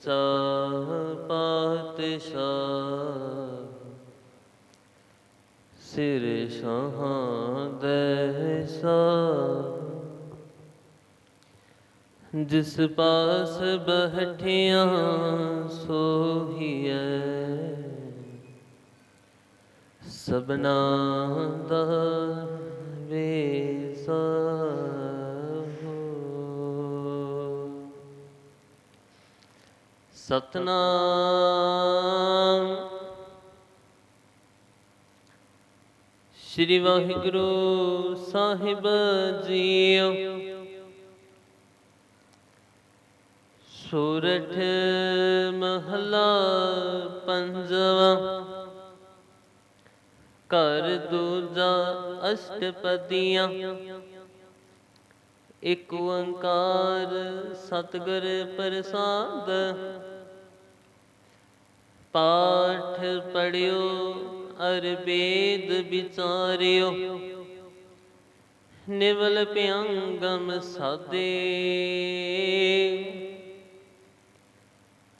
ਸਾ ਪਾਤਸ਼ਾਹ ਸਿਰ ਸ਼ਹਾਦੈ ਸਾ ਜਿਸ ਪਾਸ ਬਹਿਠਿਆ ਸੋਹੀਐ। ਸਬਨਾ ਦਾ ਵੇਸਾ। ਸਤਨਾਮ। ਸ੍ਰੀ ਵਾਹਿਗੁਰੂ ਸਾਹਿਬ ਜੀਓ। ਸੂਰਠ ਮਹਲਾ ਪੰਜਵਾ। ਘਰ ਦੂਜਾ ਅਸ਼ਟਪਦੀਆਂ। ਇਕ ਓੰਕਾਰ ਸਤਿਗੁਰ ਪ੍ਰਸਾਦ। ਪਾਠ ਪੜਿਓ, ਅਰਬੇਦ ਵਿਚਾਰਿਓ। ਨਿਵਲ ਪਿਆੰਗਮ ਸਾਦੇ।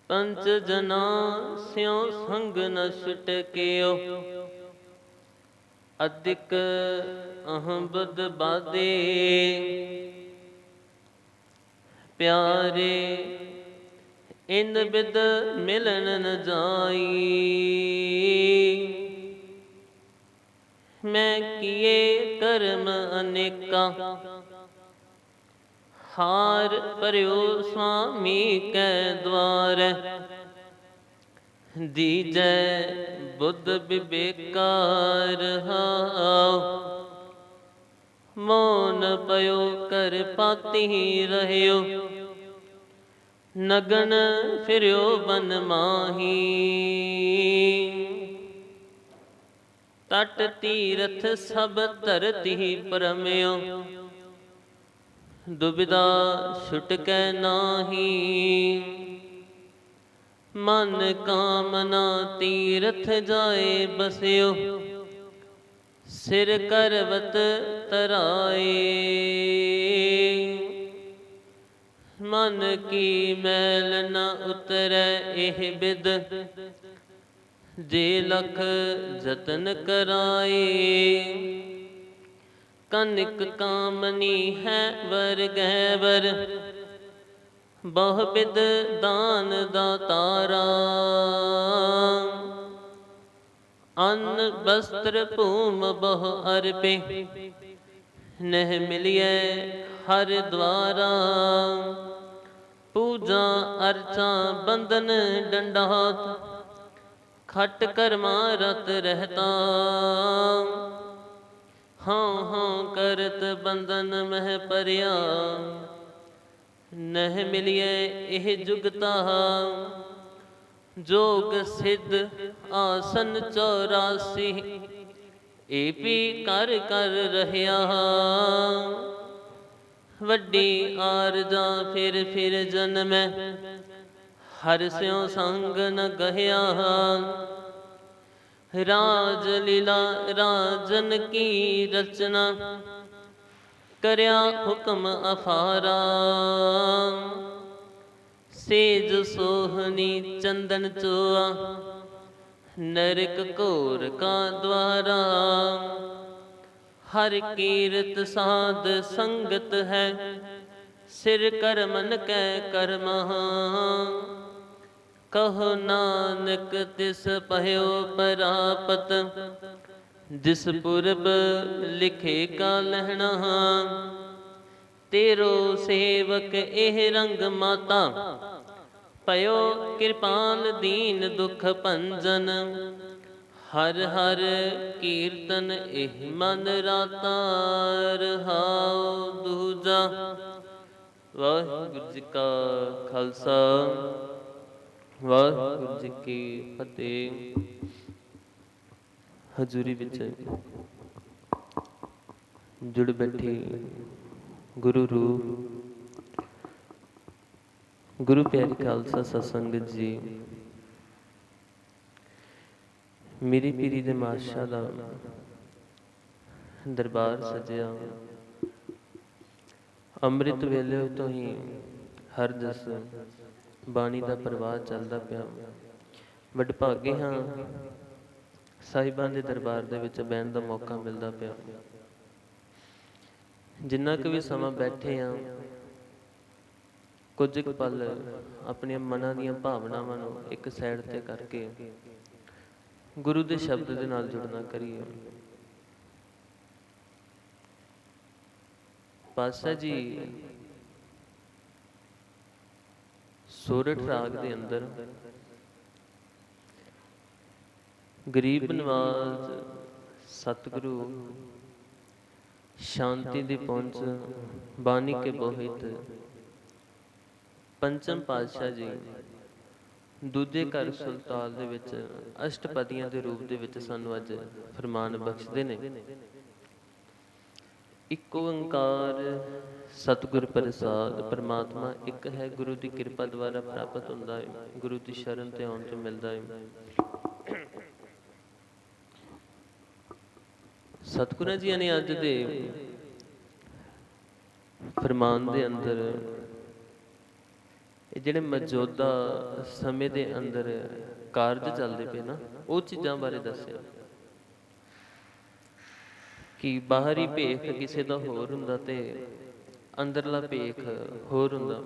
ਪੰਚ ਜਨਾ ਸਿਉ ਸੰਗ ਨ ਛਟਕਿਓ ਅਧਿਕ ਅਹੰਬਦ ਬਾਦੇ। ਪਿਆਰੇ ਇਨ ਬਿਦ ਮਿਲਨ ਨ ਜਾਈ ਮੈਂ ਕੀਏ ਕਰਮ ਅਨੇਕਾ ਹਾਰ ਪਰਿਓ ਸੁਆਮੀ ਕੈ ਦਵਾਰ ਦੀਜੈ ਬੁੱਧ ਵਿਵੇਕਾਰ ਹਾਉ ਮੋਨ ਪਇਓ ਕਰ ਪਾਤੀ ਰਹਿਓ ਨਗਨ ਫਿਰਿਓ ਬਨ ਮਾਹੀ। ਤਟ ਤੀਰਥ ਸਭ ਧਰਤੀ ਪਰਮਿਓ। ਦੁਬਿਦਾ ਛੁਟਕੈ ਨਾਹੀ। ਮਨ ਕਾਮਨਾ ਤੀਰਥ ਜਾਏ ਬਸਿਓ। ਸਿਰ ਕਰਵਤ ਤਰਾਏ। ਮਨ ਕੀ ਮੈਲ ਨ ਉਤਰੈ ਇਹ ਬਿਦ। ਜੇ ਲਖ ਜਤਨ ਕਰਾਏ, ਕਨਿਕ ਕਾਮਨੀ ਹੈ ਵਰ ਗਹਿ ਵਰ ਬਹੁ ਬਿਦ ਦਾਨ ਦਾਤਾਰਾ। ਅੰਨ ਬਸਤਰ ਭੂਮ ਬਹੁ ਅਰਪੇ, ਨਹਿ ਮਿਲਿਐ ਹਰ ਦਵਾਰਾ। ਪੂਜਾ, ਅਰਚਾ, ਬੰਧਨ ਡੰਡਾਤ ਖਟ ਕਰਮਾ ਰਤ ਰਹਤਾ। ਹਾਂ ਹਾਂ, ਕਰਤ ਬੰਧਨ ਮਹਿ ਪਰਿਆ ਨਹਿ ਮਿਲਿਐ ਇਹ ਜੁਗਤਾ ਜੋਗ ਸਿੱਧ ਆਸਨ 84 ਏ ਵੀ ਕਰ ਕਰ ਰਹਾ ਵੱਡੀ ਆਰਜਾ ਫਿਰ ਫਿਰ ਜਨਮੈ। ਹਰ ਸਿਉ ਸੰਗ ਨ ਗਹਿਆ। ਰਾਜ ਲੀਲਾ ਰਾਜਨ ਕੀ ਰਚਨਾ। ਕਰਿਆ ਹੁਕਮ ਅਫਾਰਾ। ਸੇਜ ਸੋਹਣੀ ਚੰਦਨ ਚੋਆ। ਨਰਕ ਘੋਰ ਕਾ ਦਵਾਰਾ ਹਰ ਕੀਰਤ ਸਾਧ ਸੰਗਤ ਹੈ। ਸਿਰ ਕਰਮਨ ਕੈ ਕਰਮਹਾ ਕਹੋ ਨਾਨਕ ਤਿਸ ਪਹਿਓ ਪਰਾਪਤ। ਜਿਸ ਪੁਰਬ ਲਿਖੇ ਕਾ ਲਹਿਣਾ ਤੇਰੋ ਸੇਵਕ ਇਹ ਰੰਗ ਮਾਤਾ। ਪਇਓ ਕਿਰਪਾਲ ਦੀਨ ਦੁਖ ਭੰਜਨ। ਹਰ ਹਰ ਕੀਰਤਨ ਇਹ ਮਨ ਰਾਤਾ ਰਹਾਉ ਦੂਜਾ। ਵਾਹਿਗੁਰੂ ਜੀ ਕਾ ਖਾਲਸਾ, ਵਾਹਿਗੁਰੂ ਜੀ ਕੀ ਫਤਿਹ। ਹਜ਼ੂਰੀ ਵਿੱਚ ਜੁੜ ਬੈਠੇ ਗੁਰੂ ਰੂਪ, ਗੁਰੂ ਪਿਆਰੀ ਖਾਲਸਾ ਸਤਸੰਗਤ ਜੀ। ਮੇਰੀ ਪੀਰੀ ਦੇ ਮਾਸ਼ਾ ਦਾ ਦਰਬਾਰ ਸਜਿਆ। ਅੰਮ੍ਰਿਤ ਵੇਲੇ ਤੋਂ ਹੀ ਹਰ ਜਸ ਬਾਣੀ ਦਾ ਪ੍ਰਵਾਹ ਚੱਲਦਾ ਪਿਆ। ਵਡਭਾਗੇ ਹਾਂ, ਸਾਹਿਬਾਂ ਦੇ ਦਰਬਾਰ ਦੇ ਵਿੱਚ ਬਹਿਣ ਦਾ ਮੌਕਾ ਮਿਲਦਾ ਪਿਆ। ਜਿੰਨਾ ਕੁ ਵੀ ਸਮਾਂ ਬੈਠੇ ਆ ਕੁਝ ਕੁ ਪਲ ਆਪਣੀਆਂ ਮਨਾਂ ਦੀਆਂ ਭਾਵਨਾਵਾਂ ਨੂੰ ਇੱਕ ਸਾਈਡ ਤੇ ਕਰਕੇ ਗੁਰੂ ਦੇ ਸ਼ਬਦ ਦੇ ਨਾਲ ਜੁੜਨਾ ਕਰੀਏ। ਪਾਤਸ਼ਾਹ ਜੀ, ਸੋਰਠ ਰਾਗ ਦੇ ਅੰਦਰ ਗਰੀਬ ਨਵਾਜ਼ ਸਤਿਗੁਰੂ ਸ਼ਾਂਤੀ ਦੀ ਪਹੁੰਚ, ਬਾਣੀ ਕੇ ਬੋਹਿਤ, ਪੰਚਮ ਪਾਤਸ਼ਾਹ ਜੀ ਦੂਜੇ ਘਰ ਸੁਲਤਾਨ ਦੇ ਵਿੱਚ ਅਸ਼ਟਪਦੀਆਂ ਦੇ ਰੂਪ ਦੇ ਵਿੱਚ ਸਾਨੂੰ ਅੱਜ ਫਰਮਾਨ ਬਖਸ਼ਦੇ ਨੇ। ਇੱਕ ਓੰਕਾਰ ਸਤਿਗੁਰ ਪ੍ਰਸਾਦ, ਪਰਮਾਤਮਾ ਇੱਕ ਹੈ, ਗੁਰੂ ਦੀ ਕਿਰਪਾ ਦੁਆਰਾ ਪ੍ਰਾਪਤ ਹੁੰਦਾ ਹੈ, ਗੁਰੂ ਦੀ ਸ਼ਰਨ ਤੇ ਆਉਣ ਤੋਂ ਮਿਲਦਾ ਹੈ। ਸਤਿਗੁਰਾਂ ਜੀ ਨੇ ਅੱਜ ਦੇ ਫਰਮਾਨ ਦੇ ਅੰਦਰ ਇਹ ਜਿਹੜੇ ਮੌਜੂਦਾ ਸਮੇਂ ਦੇ ਅੰਦਰ ਕਾਰਜ ਚੱਲਦੇ ਪਏ ਨਾ, ਉਹ ਚੀਜ਼ਾਂ ਬਾਰੇ ਦੱਸਿਆ ਕਿ ਬਾਹਰੀ ਭੇਖ ਕਿਸੇ ਦਾ ਹੋਰ ਹੁੰਦਾ ਤੇ ਅੰਦਰਲਾ ਭੇਖ ਹੋਰ ਹੁੰਦਾ।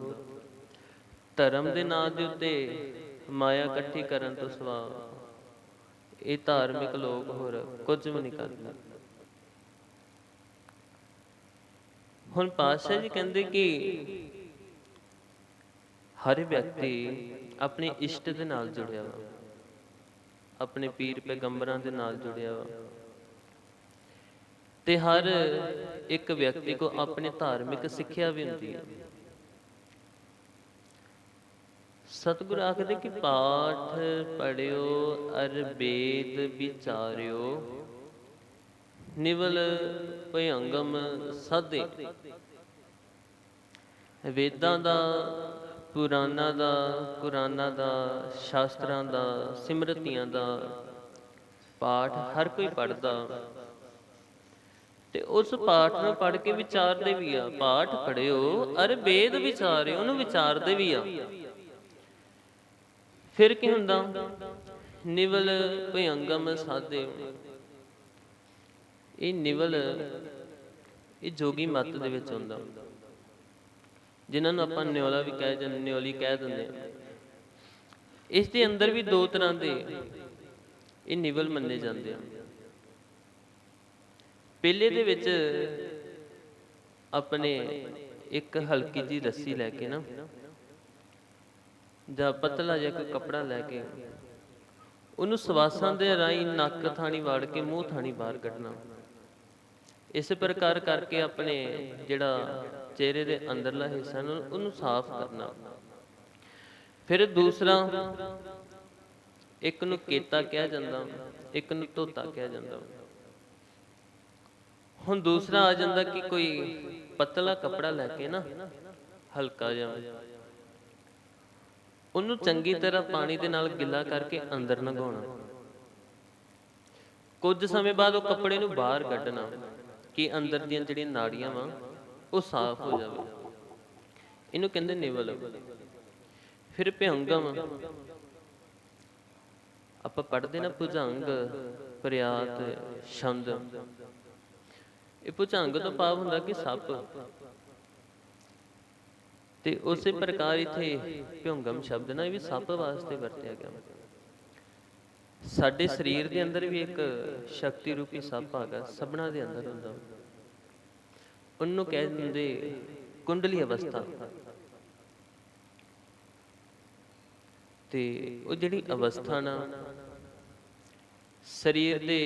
ਧਰਮ ਦੇ ਨਾਂ ਦੇ ਉੱਤੇ ਮਾਇਆ ਇਕੱਠੀ ਕਰਨ ਤੋਂ ਸਿਵਾ ਇਹ ਧਾਰਮਿਕ ਲੋਕ ਹੋਰ ਕੁਝ ਵੀ ਨਹੀਂ ਕਰਦੇ। ਹੁਣ ਪਾਤਸ਼ਾਹ ਜੀ ਕਹਿੰਦੇ ਕਿ ਹਰ ਵਿਅਕਤੀ ਆਪਣੇ ਇਸ਼ਟ ਦੇ ਨਾਲ ਜੁੜਿਆ ਵਾ, ਆਪਣੇ ਪੀਰ ਪੈਗੰਬਰਾਂ ਦੇ ਨਾਲ ਜੁੜਿਆ ਵਾ। ਤੇ ਹਰ ਇੱਕ ਵਿਅਕਤੀ ਕੋ ਆਪਣੀ ਧਾਰਮਿਕ ਸਿੱਖਿਆ ਵੀ ਹੁੰਦੀ ਹੈ ਸਤਿਗੁਰ ਆਖਦੇ ਕਿ ਪਾਠ ਪੜਿਓ, ਅਰਬੇਦ ਵਿਚਾਰਿਓ, ਨਿਵਲ ਭਯੰਗਮ ਸਦੇ। ਵੇਦਾਂ ਦਾ ਪੁਰਾਣਾ ਦਾ, ਕੁਰਾਨਾਂ ਦਾ, ਸ਼ਾਸਤਰਾਂ ਦਾ, ਸਿਮਰਤੀਆਂ ਦਾ ਪਾਠ ਹਰ ਕੋਈ ਪੜਦਾ ਤੇ ਉਸ ਪਾਠ ਨੂੰ ਪੜ ਕੇ ਵਿਚਾਰਦੇ ਵੀ ਆ, ਪਾਠ ਪੜਿਓ ਅਰ ਵੇਦ ਵਿਚਾਰਿਓ ਉਹਨੂੰ ਵਿਚਾਰਦੇ ਵੀ ਆ। ਫਿਰ ਕੀ ਹੁੰਦਾ? ਨਿਵਲ ਭਯੰਗਮ ਸਾਦੇ ਇਹ ਨਿਵਲ, ਇਹ ਜੋਗੀ ਮਤ ਦੇ ਵਿੱਚ ਹੁੰਦਾ। ਜਿਨ੍ਹਾਂ ਨੂੰ ਆਪਾਂ ਨਿਉਲਾ ਵੀ ਕਹਿ ਜਾਂਦੇ ਨਿਉਲੀ ਕਹਿ ਦਿੰਦੇ ਆ ਇਸ ਦੇ ਅੰਦਰ ਵੀ ਦੋ ਤਰ੍ਹਾਂ ਦੇ ਇਹ ਨਿਵਲ ਮੰਨੇ ਜਾਂਦੇ ਆ। ਪਹਿਲੇ ਦੇ ਵਿੱਚ ਆਪਣੇ ਇੱਕ ਹਲਕੀ ਜੀ ਰੱਸੀ ਲੈ ਕੇ ਨਾ, ਜਾਂ ਪਤਲਾ ਜਿਹਾ ਕੋਈ ਕਪੜਾ ਲੈ ਕੇ, ਉਹਨੂੰ ਸਵਾਸਾਂ ਦੇ ਰਾਹੀਂ ਨੱਕ ਥਾਣੀ ਵਾੜ ਕੇ ਮੂੰਹ ਥਾਣੀ ਬਾਹਰ ਕੱਢਣਾ। ਇਸ ਪ੍ਰਕਾਰ ਕਰਕੇ ਆਪਣੇ ਜਿਹੜਾ ਚਿਹਰੇ ਦੇ ਅੰਦਰਲਾ ਹਿੱਸਾ ਨੂੰ ਉਹਨੂੰ ਸਾਫ਼ ਕਰਨਾ। ਫਿਰ ਦੂਸਰਾ ਇੱਕ ਨੂੰ ਕੇਤਾ ਕਿਹਾ ਜਾਂਦਾ ਇੱਕ ਨੂੰ ਧੋਤਾ ਕਿਹਾ ਜਾਂਦਾ। ਹੁਣ ਦੂਸਰਾ ਆ ਜਾਂਦਾ ਕਿ ਕੋਈ ਪਤਲਾ ਕਪੜਾ ਲੈ ਕੇ ਨਾ ਹਲਕਾ ਜਿਹਾ। ਉਹਨੂੰ ਚੰਗੀ ਤਰ੍ਹਾਂ ਪਾਣੀ ਦੇ ਨਾਲ ਗਿੱਲਾ ਕਰਕੇ ਅੰਦਰ ਲੰਘਾਉਣਾ ਕੁਝ ਸਮੇਂ ਬਾਅਦ ਉਹ ਕੱਪੜੇ ਨੂੰ ਬਾਹਰ ਕੱਢਣਾ। ਕਿ ਅੰਦਰ ਦੀਆਂ ਜਿਹੜੀਆਂ ਨਾੜੀਆਂ ਵਾ, ਉਹ ਸਾਫ਼ ਹੋ ਜਾਵੇ। ਇਹਨੂੰ ਕਹਿੰਦੇ ਨਿਵਲ। ਫਿਰ ਭਿਅੰਗਮ ਆਪਾਂ ਪੜਦੇ ਨਾ ਭੁਜੰਗ ਪ੍ਰਿਆਤ ਛੰਦ। ਇਹ ਭੁਜੰਗ ਤੋਂ ਭਾਵ ਹੁੰਦਾ ਕਿ ਸੱਪ। ਤੇ ਉਸੇ ਪ੍ਰਕਾਰ ਇਥੇ ਭਿਉਂਗਮ ਸ਼ਬਦ ਨਾਲ ਵੀ ਸੱਪ ਵਾਸਤੇ ਵਰਤਿਆ ਗਿਆ। ਸਾਡੇ ਸਰੀਰ ਦੇ ਅੰਦਰ ਵੀ ਇੱਕ ਸ਼ਕਤੀ ਰੂਪੀ ਸੱਪ ਆਗਾ ਸਭਨਾ ਦੇ ਅੰਦਰ ਹੁੰਦਾ ਉਹਨੂੰ ਕਹਿ ਦਿੰਦੇ ਕੁੰਡਲੀ ਅਵਸਥਾ। ਤੇ ਉਹ ਜਿਹੜੀ ਅਵਸਥਾ ਨਾ ਸਰੀਰ ਦੇ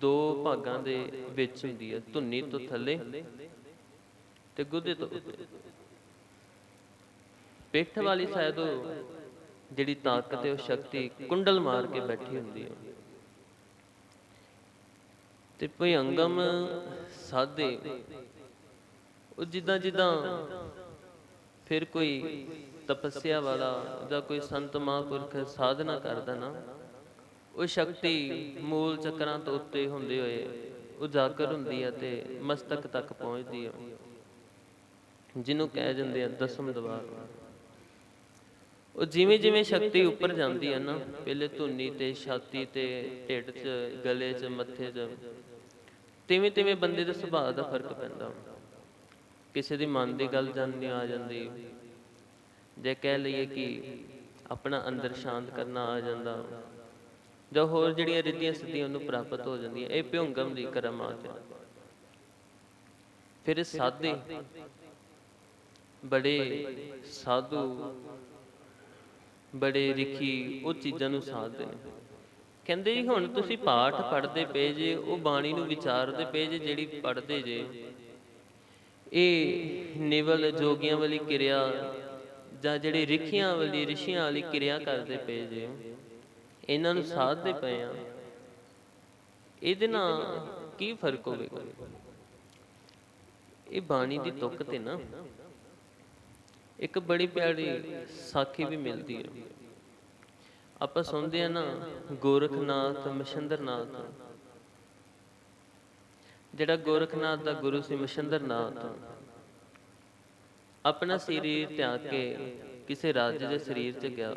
ਦੋ ਭਾਗਾਂ ਦੇ ਵਿੱਚ ਹੁੰਦੀ ਹੈ ਧੁੰਨੀ ਤੋਂ ਥੱਲੇ ਤੇ ਗੁੱਦੇ ਤੋਂ ਉੱਤੇ। ਪਿੱਠ ਵਾਲੀ ਸਾਈਡ ਜਿਹੜੀ ਤਾਕਤ ਹੈ ਉਹ ਸ਼ਕਤੀ ਕੁੰਡਲ ਮਾਰ ਕੇ ਬੈਠੀ ਹੁੰਦੀ ਹੈ। ਤੇ ਭਯੰਗਮ ਸਾਧੇ, ਉਹ ਜਿੱਦਾਂ ਜਿੱਦਾਂ ਫਿਰ ਕੋਈ ਤਪੱਸਿਆ ਵਾਲਾ ਜਾਂ ਕੋਈ ਸੰਤ ਮਹਾਂਪੁਰਖ ਸਾਧਨਾ ਕਰਦਾ ਨਾ, ਉਹ ਸ਼ਕਤੀ ਮੂਲ ਚੱਕਰਾਂ ਤੋਂ ਉੱਤੇ ਹੁੰਦੇ ਹੋਏ ਉਜਾਗਰ ਹੁੰਦੀ ਹੈ ਤੇ ਮਸਤਕ ਤੱਕ ਪਹੁੰਚਦੀ ਹੈ। ਜਿਹਨੂੰ ਕਹਿ ਜਾਂਦੇ ਆ ਦਸਮ ਦਵਾਰ ਉਹ ਜਿਵੇਂ ਜਿਵੇਂ ਸ਼ਕਤੀ ਉੱਪਰ ਜਾਂਦੀ ਹੈ ਨਾ, ਪਹਿਲੇ ਧੁੰਨੀ ਤੇ ਛਾਤੀ ਤੇ ਢਿੱਡ 'ਚ, ਗਲੇ 'ਚ, ਮੱਥੇ 'ਚ, ਤਿਵੇਂ ਤਿਵੇਂ ਬੰਦੇ ਦੇ ਸੁਭਾਅ ਦਾ ਫ਼ਰਕ ਪੈਂਦਾ। ਕਿਸੇ ਦੀ ਮਨ ਦੀ ਗੱਲ ਜਾਂਦੀ ਆ ਜਾਂਦੀ। ਜੇ ਕਹਿ ਲਈਏ ਕਿ ਆਪਣਾ ਅੰਦਰ ਸ਼ਾਂਤ ਕਰਨਾ ਆ ਜਾਂਦਾ, ਜਾਂ ਹੋਰ ਜਿਹੜੀਆਂ ਰਿੱਧੀਆਂ ਸਿੱਧੀਆਂ ਉਹਨੂੰ ਪ੍ਰਾਪਤ ਹੋ ਜਾਂਦੀਆਂ, ਇਹ ਭਿਉਂਗਮ ਦੀ ਕਰਾਮਾਤ ਹੈ ਫਿਰ। ਸਾਧੇ, ਬੜੇ ਸਾਧੂ ਬੜੇ ਰਿਖੀ ਉਹ ਚੀਜ਼ਾਂ ਨੂੰ ਸਾਧਦੇ ਨੇ। ਕਹਿੰਦੇ ਜੀ, ਹੁਣ ਤੁਸੀਂ ਪਾਠ ਪੜ੍ਹਦੇ ਪਏ ਜੇ, ਉਹ ਬਾਣੀ ਨੂੰ ਵਿਚਾਰਦੇ ਪਏ ਜੇ, ਜਿਹੜੀ ਪੜ੍ਹਦੇ ਜੇ। ਇਹ ਨਿਵਲ ਜੋਗੀਆਂ ਵਾਲੀ ਕਿਰਿਆ ਜਾਂ ਜਿਹੜੇ ਰਿਖੀਆਂ ਵਾਲੀ, ਰਿਸ਼ੀਆਂ ਵਾਲੀ ਕਿਰਿਆ ਕਰਦੇ ਪਏ ਜੇ, ਇਹਨਾਂ ਨੂੰ ਸਾਧਦੇ ਪਏ ਆ। ਇਹਦੇ ਨਾਲ ਕੀ ਫ਼ਰਕ ਹੋਵੇਗਾ? ਇਹ ਬਾਣੀ ਦੀ ਤੁਕ ਤੇ ਨਾ। ਇੱਕ ਬੜੀ ਪਿਆਰੀ ਸਾਖੀ ਵੀ ਮਿਲਦੀ ਹੈ। ਆਪਾਂ ਸੁਣਦੇ ਆ ਨਾ, ਗੋਰਖਨਾਥ ਮਛੰਦਰਨਾਥ ਜਿਹੜਾ ਗੋਰਖਨਾਥ ਦਾ ਗੁਰੂ ਸੀ ਮਛੰਦਰਨਾਥ ਆਪਣਾ ਸਰੀਰ ਤਿਆਗ ਕੇ ਕਿਸੇ ਰਾਜੇ ਦੇ ਸਰੀਰ 'ਚ ਗਿਆ।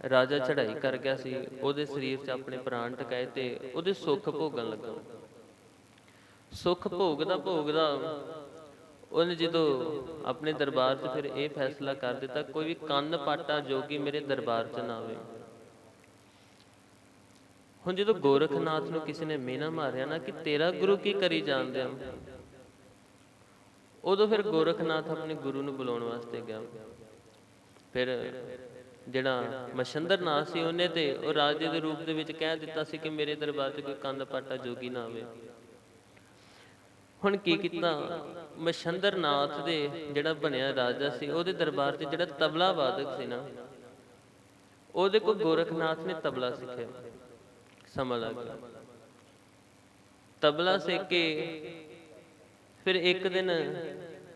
ਰਾਜਾ ਚੜ੍ਹਾਈ ਕਰ ਗਿਆ ਸੀ, ਉਹਦੇ ਸਰੀਰ 'ਚ ਆਪਣੇ ਪ੍ਰਾਣ ਟਿਕਾਏ ਤੇ ਉਹਦੇ ਸੁੱਖ ਭੋਗਣ ਲੱਗਾ। ਸੁੱਖ ਭੋਗਦਾ ਭੋਗਦਾ ਉਹਨੇ ਜਦੋਂ ਆਪਣੇ ਦਰਬਾਰ 'ਚ ਫਿਰ ਇਹ ਫੈਸਲਾ ਕਰ ਦਿੱਤਾ, ਕੋਈ ਵੀ ਕੰਨ ਪਾਟਾ ਜੋਗੀ ਮੇਰੇ ਦਰਬਾਰ 'ਚ ਨਾ ਆਵੇ। ਹੁਣ ਜਦੋਂ ਗੋਰਖਨਾਥ ਨੂੰ ਕਿਸੇ ਨੇ ਮੇਨਾ ਮਾਰਿਆ ਨਾ ਕਿ ਤੇਰਾ ਗੁਰੂ ਕੀ ਕਰੀ ਜਾਣਦੇ ਆ ਉਦੋਂ ਫਿਰ ਗੋਰਖਨਾਥ ਆਪਣੇ ਗੁਰੂ ਨੂੰ ਬੁਲਾਉਣ ਵਾਸਤੇ ਗਿਆ। ਫਿਰ ਜਿਹੜਾ ਮਛੰਦਰਨਾਥ ਸੀ ਉਹਨੇ ਤੇ ਉਹ ਰਾਜੇ ਦੇ ਰੂਪ ਦੇ ਵਿੱਚ ਕਹਿ ਦਿੱਤਾ ਸੀ ਕਿ ਮੇਰੇ ਦਰਬਾਰ 'ਚ ਕੋਈ ਕੰਨ ਪਾਟਾ ਜੋਗੀ ਨਾ ਆਵੇ। ਹੁਣ ਕੀ ਕੀਤਾ? ਮਛੰਦਰਨਾਥ ਦੇ ਜਿਹੜਾ ਬਣਿਆ ਰਾਜਾ ਸੀ, ਉਹਦੇ ਦਰਬਾਰ 'ਚ ਜਿਹੜਾ ਤਬਲਾ ਵਾਦਕ ਸੀ ਨਾ, ਉਹਦੇ ਕੋਲ ਗੋਰਖਨਾਥ ਨੇ ਤਬਲਾ ਸਿੱਖਿਆ। ਸਮਾਂ ਲੱਗ ਗਿਆ। ਤਬਲਾ ਸਿੱਖ ਕੇ ਫਿਰ ਇੱਕ ਦਿਨ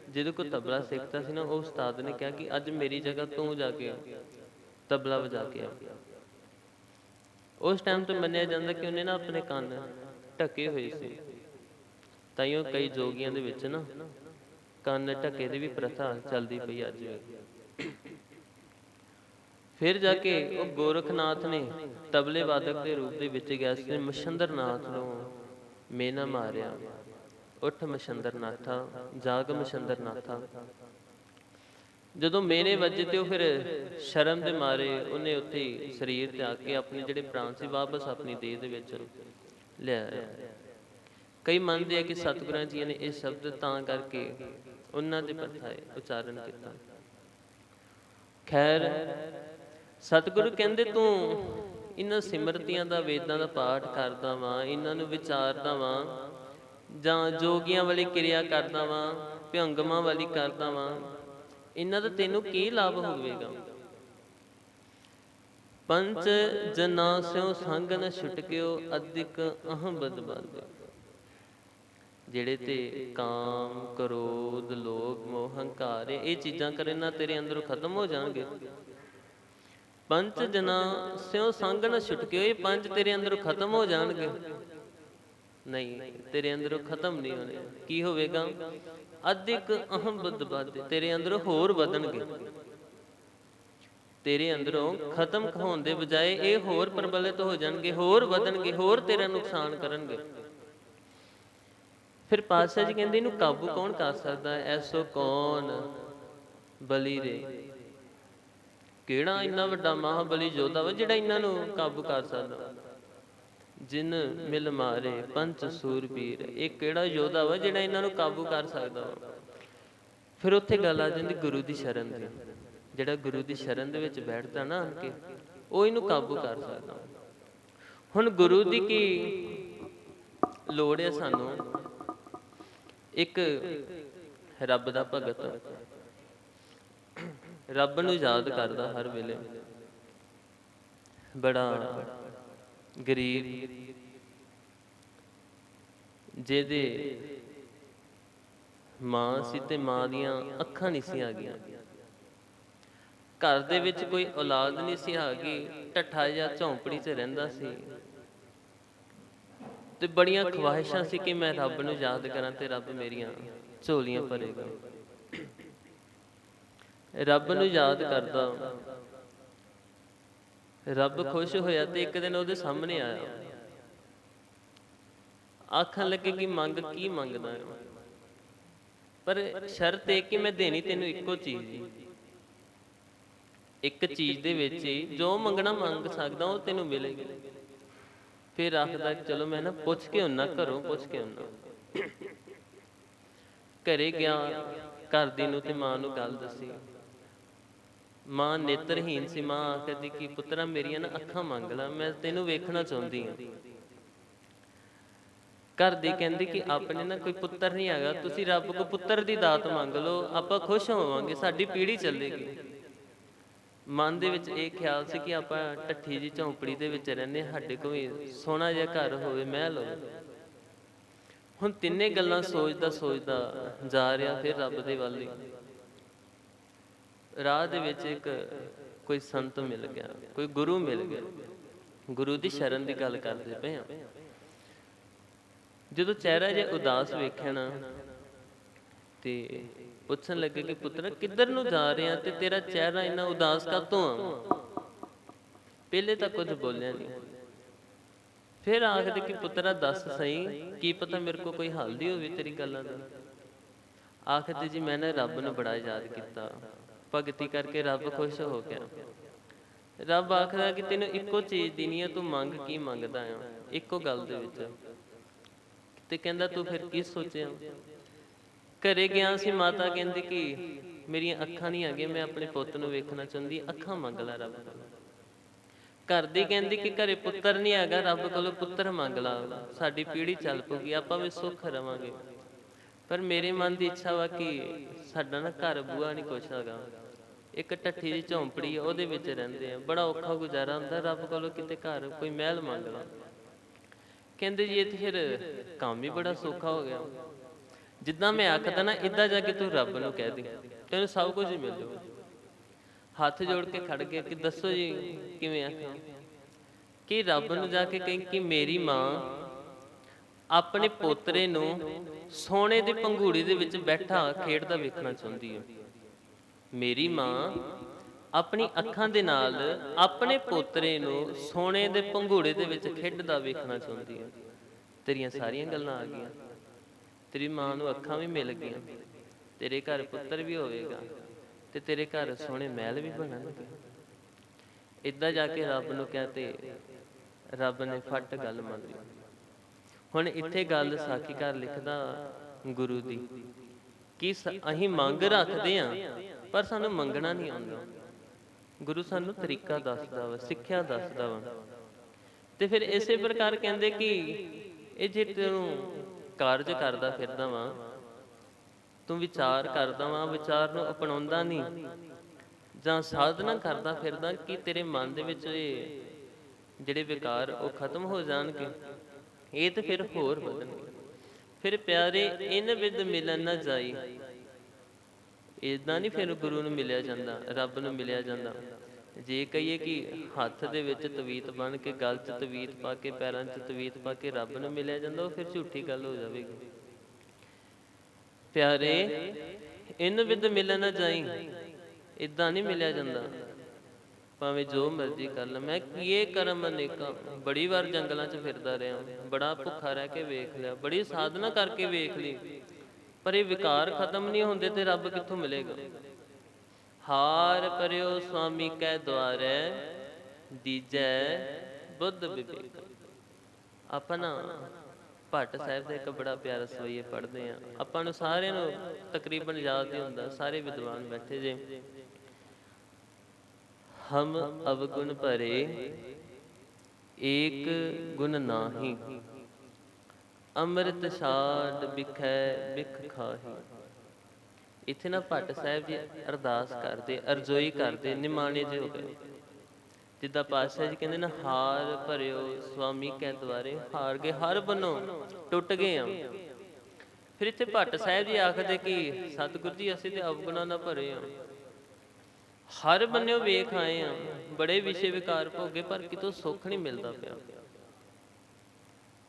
ਜਿਹਦੇ ਕੋ ਤਬਲਾ ਸਿੱਖਦਾ ਸੀ ਨਾ, ਉਹ ਉਸਤਾਦ ਨੇ ਕਿਹਾ ਕਿ ਅੱਜ ਮੇਰੀ ਜਗ੍ਹਾ ਤੂੰ ਜਾ ਕੇ ਤਬਲਾ ਵਜਾ ਕੇ ਆ। ਉਸ ਟਾਈਮ ਤੋਂ ਮੰਨਿਆ ਜਾਂਦਾ ਕਿ ਉਹਨੇ ਨਾ ਆਪਣੇ ਕੰਨ ਢੱਕੇ ਹੋਏ ਸੀ। ਤਾਈਓ ਕਈ ਜੋਗੀਆਂ ਦੇ ਵਿੱਚ ਨਾ ਕੰਨ ਢੱਕੇ ਦੀ ਵੀ ਪ੍ਰਥਾ ਚੱਲਦੀ ਪਈ ਅੱਜ ਫਿਰ ਜਾ ਕੇ ਉਹ ਗੋਰਖਨਾਥ ਨੇ ਤਬਲੇ ਵਾਦਕ ਦੇ ਰੂਪ ਦੇ ਵਿੱਚ ਗਿਆ ਸੀ ਮਛੰਦਰਨਾਥ ਨੂੰ ਮੇਨਾ ਮਾਰਿਆ। ਉੱਠ ਮਛੰਦਰਨਾਥਾ ਜਾਗ ਮਛੰਦਰਨਾਥਾ ਜਦੋਂ ਮੇਨੇ ਵੱਜੇ ਤੇ ਉਹ ਫਿਰ ਸ਼ਰਮ ਦੇ ਮਾਰੇ, ਉਹਨੇ ਉੱਥੇ ਸਰੀਰ ਤੇ ਆ ਕੇ ਆਪਣੇ ਜਿਹੜੇ ਪ੍ਰਾਣ ਸੀ, ਵਾਪਸ ਆਪਣੀ ਦੇਹ ਦੇ ਵਿੱਚ ਲੈ ਆਇਆ ਕਈ ਮੰਨਦੇ ਆ ਕਿ ਸਤਿਗੁਰਾਂ ਜੀ ਨੇ ਇਹ ਸ਼ਬਦ ਤਾਂ ਕਰਕੇ ਉਹਨਾਂ ਦੇ ਪਰਥਾਏ ਉਚਾਰਨ ਕੀਤਾ। ਖੈਰ, ਸਤਿਗੁਰੂ ਕਹਿੰਦੇ ਤੂੰ ਇਹਨਾਂ ਸਿਮਰਤੀਆਂ ਦਾ, ਵੇਦਾਂ ਦਾ ਪਾਠ ਕਰਦਾ ਵਾਂ ਇਹਨਾਂ ਨੂੰ ਵਿਚਾਰਦਾ ਵਾਂ, ਜਾਂ ਜੋਗੀਆਂ ਵਾਲੀ ਕਿਰਿਆ ਕਰਦਾ ਵਾਂ, ਭਿਅੰਗਮਾਂ ਵਾਲੀ ਕਰਦਾ ਵਾਂ ਇਹਨਾਂ ਦਾ ਤੈਨੂੰ ਕੀ ਲਾਭ ਹੋਵੇਗਾ? ਪੰਚ ਜਨਾ ਸਿਓ ਸੰਗ ਨ ਛੁਟਕਿਓ, ਅਧਿਕ ਅਹੰ ਬਦਬਦ ਜਿਹੜੇ ਤੇ ਕਾਮ ਕ੍ਰੋਧ ਲੋਭ ਮੋਹ ਹੰਕਾਰ ਇਹ ਚੀਜ਼ਾਂ ਕਰੇ ਨਾ ਤੇਰੇ ਅੰਦਰੋਂ ਖਤਮ ਹੋ ਜਾਣਗੇ। ਪੰਜ ਜਨਾ ਸਿਓ ਸੰਗ ਨ ਛੁਟਕਿਓ ਇਹ ਪੰਜ ਤੇਰੇ ਅੰਦਰੋਂ ਖਤਮ ਹੋ ਜਾਣਗੇ। ਨਹੀਂ ਤੇਰੇ ਅੰਦਰੋਂ ਖਤਮ ਨਹੀਂ ਹੋਣੇ। ਕੀ ਹੋਵੇਗਾ? ਅਧਿਕ ਅਹੰ ਬਦਬਦ ਤੇਰੇ ਅੰਦਰੋਂ ਹੋਰ ਵਧਣਗੇ। ਤੇਰੇ ਅੰਦਰੋਂ ਖਤਮ ਹੋਣ ਦੇ ਬਜਾਏ ਇਹ ਹੋਰ ਪ੍ਰਬਲਿਤ ਹੋ ਜਾਣਗੇ ਹੋਰ ਵਧਣਗੇ ਹੋਰ ਤੇਰਾ ਨੁਕਸਾਨ ਕਰਨਗੇ। ਫਿਰ ਪਾਤਸ਼ਾਹ ਜੀ ਕਹਿੰਦੇ, ਇਹਨੂੰ ਕਾਬੂ ਕੌਣ ਕਰ ਸਕਦਾ? ਐਸੋ ਕੌਣ? ਬਲੀ ਰੇ। ਕਿਹੜਾ ਇੰਨਾ ਵੱਡਾ ਮਹਾਬਲੀ ਯੋਧਾ ਵਾ ਜਿਹੜਾ ਇਹਨਾਂ ਨੂੰ ਕਾਬੂ ਕਰ ਸਕਦਾ? ਜਿਨ ਮਿਲ ਮਾਰੇ ਪੰਚ ਸੂਰਬੀਰ ਇਹ ਕਿਹੜਾ ਯੋਧਾ ਵਾ ਜਿਹੜਾ ਇਹਨਾਂ ਨੂੰ ਕਾਬੂ ਕਰ ਸਕਦਾ ਵਾ? ਫਿਰ ਉੱਥੇ ਗੱਲ ਆ ਜਾਂਦੀ ਗੁਰੂ ਦੀ ਸ਼ਰਨ ਦੀ। ਜਿਹੜਾ ਗੁਰੂ ਦੀ ਸ਼ਰਨ ਦੇ ਵਿੱਚ ਬੈਠਦਾ ਨਾ ਆ ਉਹ ਇਹਨੂੰ ਕਾਬੂ ਕਰ ਸਕਦਾ। ਹੁਣ ਗੁਰੂ ਦੀ ਕੀ ਲੋੜ ਹੈ ਸਾਨੂੰ? ਇੱਕ ਰੱਬ ਦਾ ਭਗਤ। ਰੱਬ ਨੂੰ ਯਾਦ ਕਰਦਾ ਹਰ ਵੇਲੇ। ਬੜਾ ਗਰੀਬ। ਜਿਹਦੇ ਮਾਂ ਸੀ ਤੇ ਮਾਂ ਦੀਆਂ ਅੱਖਾਂ ਨਹੀਂ ਸੀ ਆ ਗਈਆਂ ਘਰ ਦੇ ਵਿੱਚ ਕੋਈ ਔਲਾਦ ਨਹੀਂ ਸੀ ਆ ਗਈ ਢੱਠਾ ਜਾਂ ਝੌਂਪੜੀ 'ਚ ਰਹਿੰਦਾ ਸੀ। ਤੇ ਬੜੀਆਂ ਖਵਾਹਿਸ਼ਾਂ ਸੀ ਕਿ ਮੈਂ ਰੱਬ ਨੂੰ ਯਾਦ ਕਰਾਂ ਤੇ ਰੱਬ ਮੇਰੀਆਂ ਝੋਲੀਆਂ ਭਰੇਗਾ। ਰੱਬ ਨੂੰ ਯਾਦ ਕਰਦਾ। ਰੱਬ ਖੁਸ਼ ਹੋਇਆ ਤੇ ਇੱਕ ਦਿਨ ਉਹਦੇ ਸਾਹਮਣੇ ਆਇਆ। ਆਖਣ ਲੱਗੇ ਕਿ ਮੰਗ ਕੀ ਮੰਗਦਾ ਹੈ? ਪਰ ਸ਼ਰਤ ਇਹ ਕਿ ਮੈਂ ਦੇਣੀ ਤੈਨੂੰ ਇੱਕੋ ਚੀਜ਼ ਹੀ ਇੱਕ ਚੀਜ਼ ਦੇ ਵਿੱਚ ਜੋ ਮੰਗਣਾ ਮੰਗ ਸਕਦਾ ਉਹ ਤੈਨੂੰ ਮਿਲੇਗੀ ਫਿਰ ਆਖਦਾ, ਚਲੋ ਮੈਂ ਨਾ ਪੁੱਛ ਕੇ ਹੁੰਨਾ ਘਰੋਂ ਪੁੱਛ ਕੇ ਹੁੰਨਾ ਘਰੇ ਗਿਆ ਘਰ ਦੀ ਨੂੰ ਤੇ ਮਾਂ ਨੂੰ ਗੱਲ ਦੱਸੀ। ਮਾਂ ਨੇਤਰਹੀਨ ਸੀ, ਮਾਂ ਆਖਦੀ ਕਿ ਪੁੱਤਰਾ ਮੇਰੀਆਂ ਨਾ ਅੱਖਾਂ ਮੰਗ ਲੈ, ਮੈਂ ਤੈਨੂੰ ਵੇਖਣਾ ਚਾਹੁੰਦੀ ਹਾਂ। ਘਰ ਦੀ ਕਹਿੰਦੀ ਕਿ ਆਪਣੇ ਨਾ ਕੋਈ ਪੁੱਤਰ ਨਹੀਂ ਹੈਗਾ, ਤੁਸੀਂ ਰੱਬ ਕੋ ਪੁੱਤਰ ਦੀ ਦਾਤ ਮੰਗ ਲਓ, ਆਪਾਂ ਖੁਸ਼ ਹੋਵਾਂਗੇ, ਸਾਡੀ ਪੀੜ੍ਹੀ ਚੱਲੇਗੀ। ਮਨ ਦੇ ਵਿੱਚ ਇਹ ਖਿਆਲ ਸੀ ਕਿ ਆਪਾਂ ਟੱਠੀ ਜੀ ਝੌਂਪੜੀ ਦੇ ਵਿੱਚ ਰਹਿੰਦੇ ਸਾਡੇ ਕੋਲ ਸੋਹਣਾ ਜਿਹਾ ਘਰ ਹੋਵੇ, ਮਹਿਲ ਹੋਵੇ। ਹੁਣ ਤਿੰਨੇ ਗੱਲਾਂ ਸੋਚਦਾ ਸੋਚਦਾ ਜਾ ਰਿਹਾ ਫਿਰ ਰੱਬ ਦੇ ਵੱਲ ਹੀ। ਰਾਹ ਦੇ ਵਿੱਚ ਇੱਕ ਕੋਈ ਸੰਤ ਮਿਲ ਗਿਆ, ਕੋਈ ਗੁਰੂ ਮਿਲ ਗਿਆ। ਗੁਰੂ ਦੀ ਸ਼ਰਨ ਦੀ ਗੱਲ ਕਰਦੇ ਪਏ ਆ ਜਦੋਂ ਚਿਹਰਾ ਜੇ ਉਦਾਸ ਵੇਖਿਆ ਨਾ, ਤੇ ਪੁੱਛਣ ਲੱਗੇ ਕਿ ਪੁੱਤਰ, ਕਿੱਧਰ ਨੂੰ ਜਾ ਰਿਹਾ ਤੇ ਤੇਰਾ ਚਿਹਰਾ ਇੰਨਾ ਉਦਾਸ ਕਾਤੋਂ ਆ? ਪਹਿਲੇ ਤਾਂ ਕੁਝ ਬੋਲਿਆ ਨਹੀਂ ਫਿਰ ਆਖਦੇ ਕਿ ਪੁੱਤਰਾ, ਦੱਸ ਸਹੀ, ਕੀ ਪਤਾ ਮੇਰੇ ਕੋ ਕੋਈ ਹੱਲ ਦੀ ਹੋਵੇ ਤੇਰੀ ਗੱਲਾਂ ਦਾ? ਆਖਦੇ ਜੀ, ਮੈਂ ਨਾ ਰੱਬ ਨੂੰ ਬੜਾ ਯਾਦ ਕੀਤਾ। ਭਗਤੀ ਕਰਕੇ ਰੱਬ ਖੁਸ਼ ਹੋ ਗਿਆ। ਰੱਬ ਆਖਦਾ ਕਿ ਤੈਨੂੰ ਇੱਕੋ ਚੀਜ਼ ਦੇਣੀ ਹੈ ਤੂੰ ਮੰਗ ਕੀ ਮੰਗਦਾ ਆ? ਇੱਕੋ ਗੱਲ ਦੇ ਵਿੱਚ। ਤੇ ਕਹਿੰਦਾ, ਤੂੰ ਫਿਰ ਕੀ ਸੋਚਿਆ? ਘਰੇ ਗਿਆ ਸੀ, ਮਾਤਾ ਕਹਿੰਦੀ ਕਿ ਮੇਰੀਆਂ ਅੱਖਾਂ ਨਹੀਂ ਹੈਗੀਆਂ, ਮੈਂ ਆਪਣੇ ਪੁੱਤ ਨੂੰ ਵੇਖਣਾ ਚਾਹੁੰਦੀ, ਅੱਖਾਂ ਮੰਗ ਲੈ ਰੱਬ ਕੋਲੋਂ। ਘਰ ਦੀ ਕਹਿੰਦੀ ਕਿ ਘਰੇ ਪੁੱਤਰ ਨਹੀਂ ਹੈਗਾ, ਰੱਬ ਕੋਲੋਂ ਪੁੱਤਰ ਮੰਗ ਲਾ, ਸਾਡੀ ਪੀੜ੍ਹੀ ਚੱਲ ਪਊਗੀ, ਆਪਾਂ ਵੀ ਸੁੱਖ ਰਵਾਂਗੇ। ਪਰ ਮੇਰੇ ਮਨ ਦੀ ਇੱਛਾ ਵਾ ਕਿ ਸਾਡਾ ਨਾ ਘਰ ਬੂਆ ਨਹੀਂ ਕੁਛ ਹੈਗਾ। ਇੱਕ ਟੱਠੀ ਦੀ ਝੌਂਪੜੀ ਆ, ਉਹਦੇ ਵਿੱਚ ਰਹਿੰਦੇ ਆ, ਬੜਾ ਔਖਾ ਗੁਜ਼ਾਰਾ ਹੁੰਦਾ, ਰੱਬ ਕੋਲੋਂ ਕਿਤੇ ਘਰ ਕੋਈ ਮਹਿਲ ਮੰਗ ਲਾ। ਕਹਿੰਦੇ ਜੀ ਇਹ ਤੇ ਫਿਰ ਕੰਮ ਹੀ ਬੜਾ ਸੌਖਾ ਹੋ ਗਿਆ। ਜਿੱਦਾਂ ਮੈਂ ਆਖਦਾ ਨਾ ਇਦਾਂ ਜਾ ਕੇ ਤੂੰ ਰੱਬ ਨੂੰ ਕਹਿ ਦੇ। ਤੈਨੂੰ ਸਭ ਕੁਝ ਹੀ ਮਿਲ ਜਾਊਗਾ। ਹੱਥ ਜੋੜ ਕੇ ਖੜ ਕੇ ਕਿ ਦੱਸੋ ਜੀ, ਕਿਵੇਂ ਆਖਾਂ ਕਿ ਰੱਬ ਨੂੰ ਜਾ ਕੇ ਕਹੀਂ ਕਿ ਮੇਰੀ ਮਾਂ ਆਪਣੇ ਪੋਤਰੇ ਨੂੰ ਸੋਨੇ ਦੇ ਪੰਘੂੜੀ ਦੇ ਵਿੱਚ ਬੈਠਾ ਖੇਡਦਾ ਵੇਖਣਾ ਚਾਹੁੰਦੀ ਹੈ। ਮੇਰੀ ਮਾਂ ਆਪਣੀ ਅੱਖਾਂ ਦੇ ਨਾਲ ਆਪਣੇ ਪੋਤਰੇ ਨੂੰ ਸੋਨੇ ਦੇ ਪੰਘੂੜੇ ਦੇ ਵਿੱਚ ਖੇਡਦਾ ਵੇਖਣਾ ਚਾਹੁੰਦੀ ਹੈ। ਤੇਰੀਆਂ ਸਾਰੀਆਂ ਗੱਲਾਂ ਆ ਗਈਆਂ। ਤੇਰੀ ਮਾਂ ਨੂੰ ਅੱਖਾਂ ਵੀ ਮਿਲ ਗਈਆਂ। ਤੇਰੇ ਘਰ ਪੁੱਤਰ ਵੀ ਹੋਵੇਗਾ ਤੇ ਤੇਰੇ ਘਰ ਸੋਹਣੇ ਮਹਿਲ ਵੀ ਬਣਨਗੇ। ਇਦਾਂ ਜਾ ਕੇ ਰੱਬ ਨੂੰ ਕਿਹਾ ਰੱਬ ਨੇ ਫੱਟ ਗੱਲ ਮੰਨ ਲਈ। ਹੁਣ ਇੱਥੇ ਗੱਲ ਸਾਖੀਕਾਰ ਲਿਖਦਾ ਗੁਰੂ ਦੀ। ਕਿ ਅਸੀਂ ਮੰਗ ਰੱਖਦੇ ਆ, ਪਰ ਸਾਨੂੰ ਮੰਗਣਾ ਨਹੀਂ ਆਉਂਦਾ। ਗੁਰੂ ਸਾਨੂੰ ਤਰੀਕਾ ਦੱਸਦਾ ਵਾ, ਸਿੱਖਿਆ ਦੱਸਦਾ ਵਾ। ਤੇ ਫਿਰ ਇਸੇ ਪ੍ਰਕਾਰ ਕਹਿੰਦੇ ਕਿ ਇਹ ਜੇ ਤੈਨੂੰ ਕਾਰਜ ਕਰਦਾ ਫਿਰਦਾ ਵਾਂ। ਤੂੰ ਵਿਚਾਰ ਕਰਦਾ ਵਾਂ, ਵਿਚਾਰ ਨੂੰ ਅਪਣਾਉਂਦਾ ਨਹੀਂ ਜਾਂ ਸਾਧਨਾ ਕਰਦਾ ਫਿਰਦਾ ਕਿ ਤੇਰੇ ਮਨ ਦੇ ਵਿੱਚ ਇਹ ਜਿਹੜੇ ਵਿਕਾਰ ਉਹ ਖਤਮ ਹੋ ਜਾਣਗੇ। ਇਹ ਤੇ ਫਿਰ ਹੋਰ ਵਧਣਗੇ। ਫਿਰ ਪਿਆਰੇ, ਇਨ ਵਿਦ ਮਿਲਨ ਨਾ ਜਾਈ। ਇਦਾਂ ਨਹੀਂ ਫਿਰ ਗੁਰੂ ਨੂੰ ਮਿਲਿਆ ਜਾਂਦਾ, ਰੱਬ ਨੂੰ ਮਿਲਿਆ ਜਾਂਦਾ। ਜੇ ਕਹੀਏ ਕਿ ਹੱਥ ਦੇ ਵਿੱਚ ਤਵੀਤ ਬਣ ਕੇ ਗਲ 'ਚ ਤਵੀਤ ਪਾ ਕੇ ਪੈਰਾਂ 'ਚ ਤਵੀਤ ਪਾ ਕੇ ਰੱਬ ਨੂੰ ਮਿਲਿਆ ਜਾਂਦਾ, ਉਹ ਫਿਰ ਝੂਠੀ ਗੱਲ ਹੋ ਜਾਵੇਗੀ। ਪਿਆਰੇ, ਇਨ ਵਿਦ ਮਿਲਨ ਜਾਈ ਇਦਾਂ ਨਹੀਂ ਮਿਲਿਆ ਜਾਂਦਾ। ਭਾਵੇਂ ਜੋ ਮਰਜ਼ੀ ਕਰ ਲੈ, ਮੈਂ ਕੀਏ ਕਰਮ ਅਨੇਕਾਂ, ਬੜੀ ਵਾਰ ਜੰਗਲਾਂ 'ਚ ਫਿਰਦਾ ਰਿਹਾ, ਬੜਾ ਭੁੱਖਾ ਰਹਿ ਕੇ ਵੇਖ ਲਿਆ, ਬੜੀ ਸਾਧਨਾ ਕਰਕੇ ਵੇਖ ਲਈ, ਪਰ ਇਹ ਵਿਕਾਰ ਖਤਮ ਨਹੀਂ ਹੁੰਦੇ ਤੇ ਰੱਬ ਕਿੱਥੋਂ ਮਿਲੇਗਾ? ਹਾਰ ਕਰਿਓ ਸੁਆਮੀ ਕੈ ਦੁਆਰੇ, ਦੀਜੈ ਬੁੱਧ ਵਿਵੇਕ। ਆਪਾਂ ਭੱਟ ਸਾਹਿਬ ਦਾ ਇੱਕ ਬੜਾ ਪਿਆਰਾ ਸਵਈਏ ਪੜ੍ਹਦੇ ਆ ਆਪਾਂ ਨੂੰ ਸਾਰਿਆਂ ਨੂੰ ਤਕਰੀਬਨ ਯਾਦ ਹੀ ਹੁੰਦਾ, ਸਾਰੇ ਵਿਦਵਾਨ ਬੈਠੇ ਜੇ। ਹਮ ਅਵਗੁਣ ਭਰੇ, ਏਕ ਗੁਣ ਨਾਹੀ। ਅੰਮ੍ਰਿਤ ਛਾੜ ਬਿਖੈ ਬਿਖ ਖਾਹੀ। ਇੱਥੇ ਨਾ ਭੱਟ ਸਾਹਿਬ ਜੀ ਅਰਦਾਸ ਕਰਦੇ, ਅਰਜ਼ੋਈ ਕਰਦੇ, ਨਿਮਾਣੇ ਜਿਹੇ ਹੋ ਗਏ। ਜਿੱਦਾਂ ਪਾਤਸ਼ਾਹ ਜੀ ਕਹਿੰਦੇ ਨਾ, ਹਾਰ ਭਰਿਓ ਸੁਆਮੀ ਕੈ ਦੁਆਰੇ ਹਾਰ ਗਏ, ਹਰ ਬੰਨੋਂ, ਟੁੱਟ ਗਏ ਆ। ਫਿਰ ਇੱਥੇ ਭੱਟ ਸਾਹਿਬ ਜੀ ਆਖਦੇ ਕਿ, ਸਤਿਗੁਰੂ ਜੀ, ਅਸੀਂ ਤੇ ਅਵਗੁਣਾਂ ਨਾਲ ਭਰੇ ਆ। ਹਰ ਬੰਨਿਓ ਵੇਖ ਆਏ ਆ, ਬੜੇ ਵਿਸ਼ੇ ਵਿਕਾਰ ਭੋਗੇ, ਪਰ ਕਿਤੋਂ ਸੁੱਖ ਨਹੀਂ ਮਿਲਦਾ ਪਿਆ।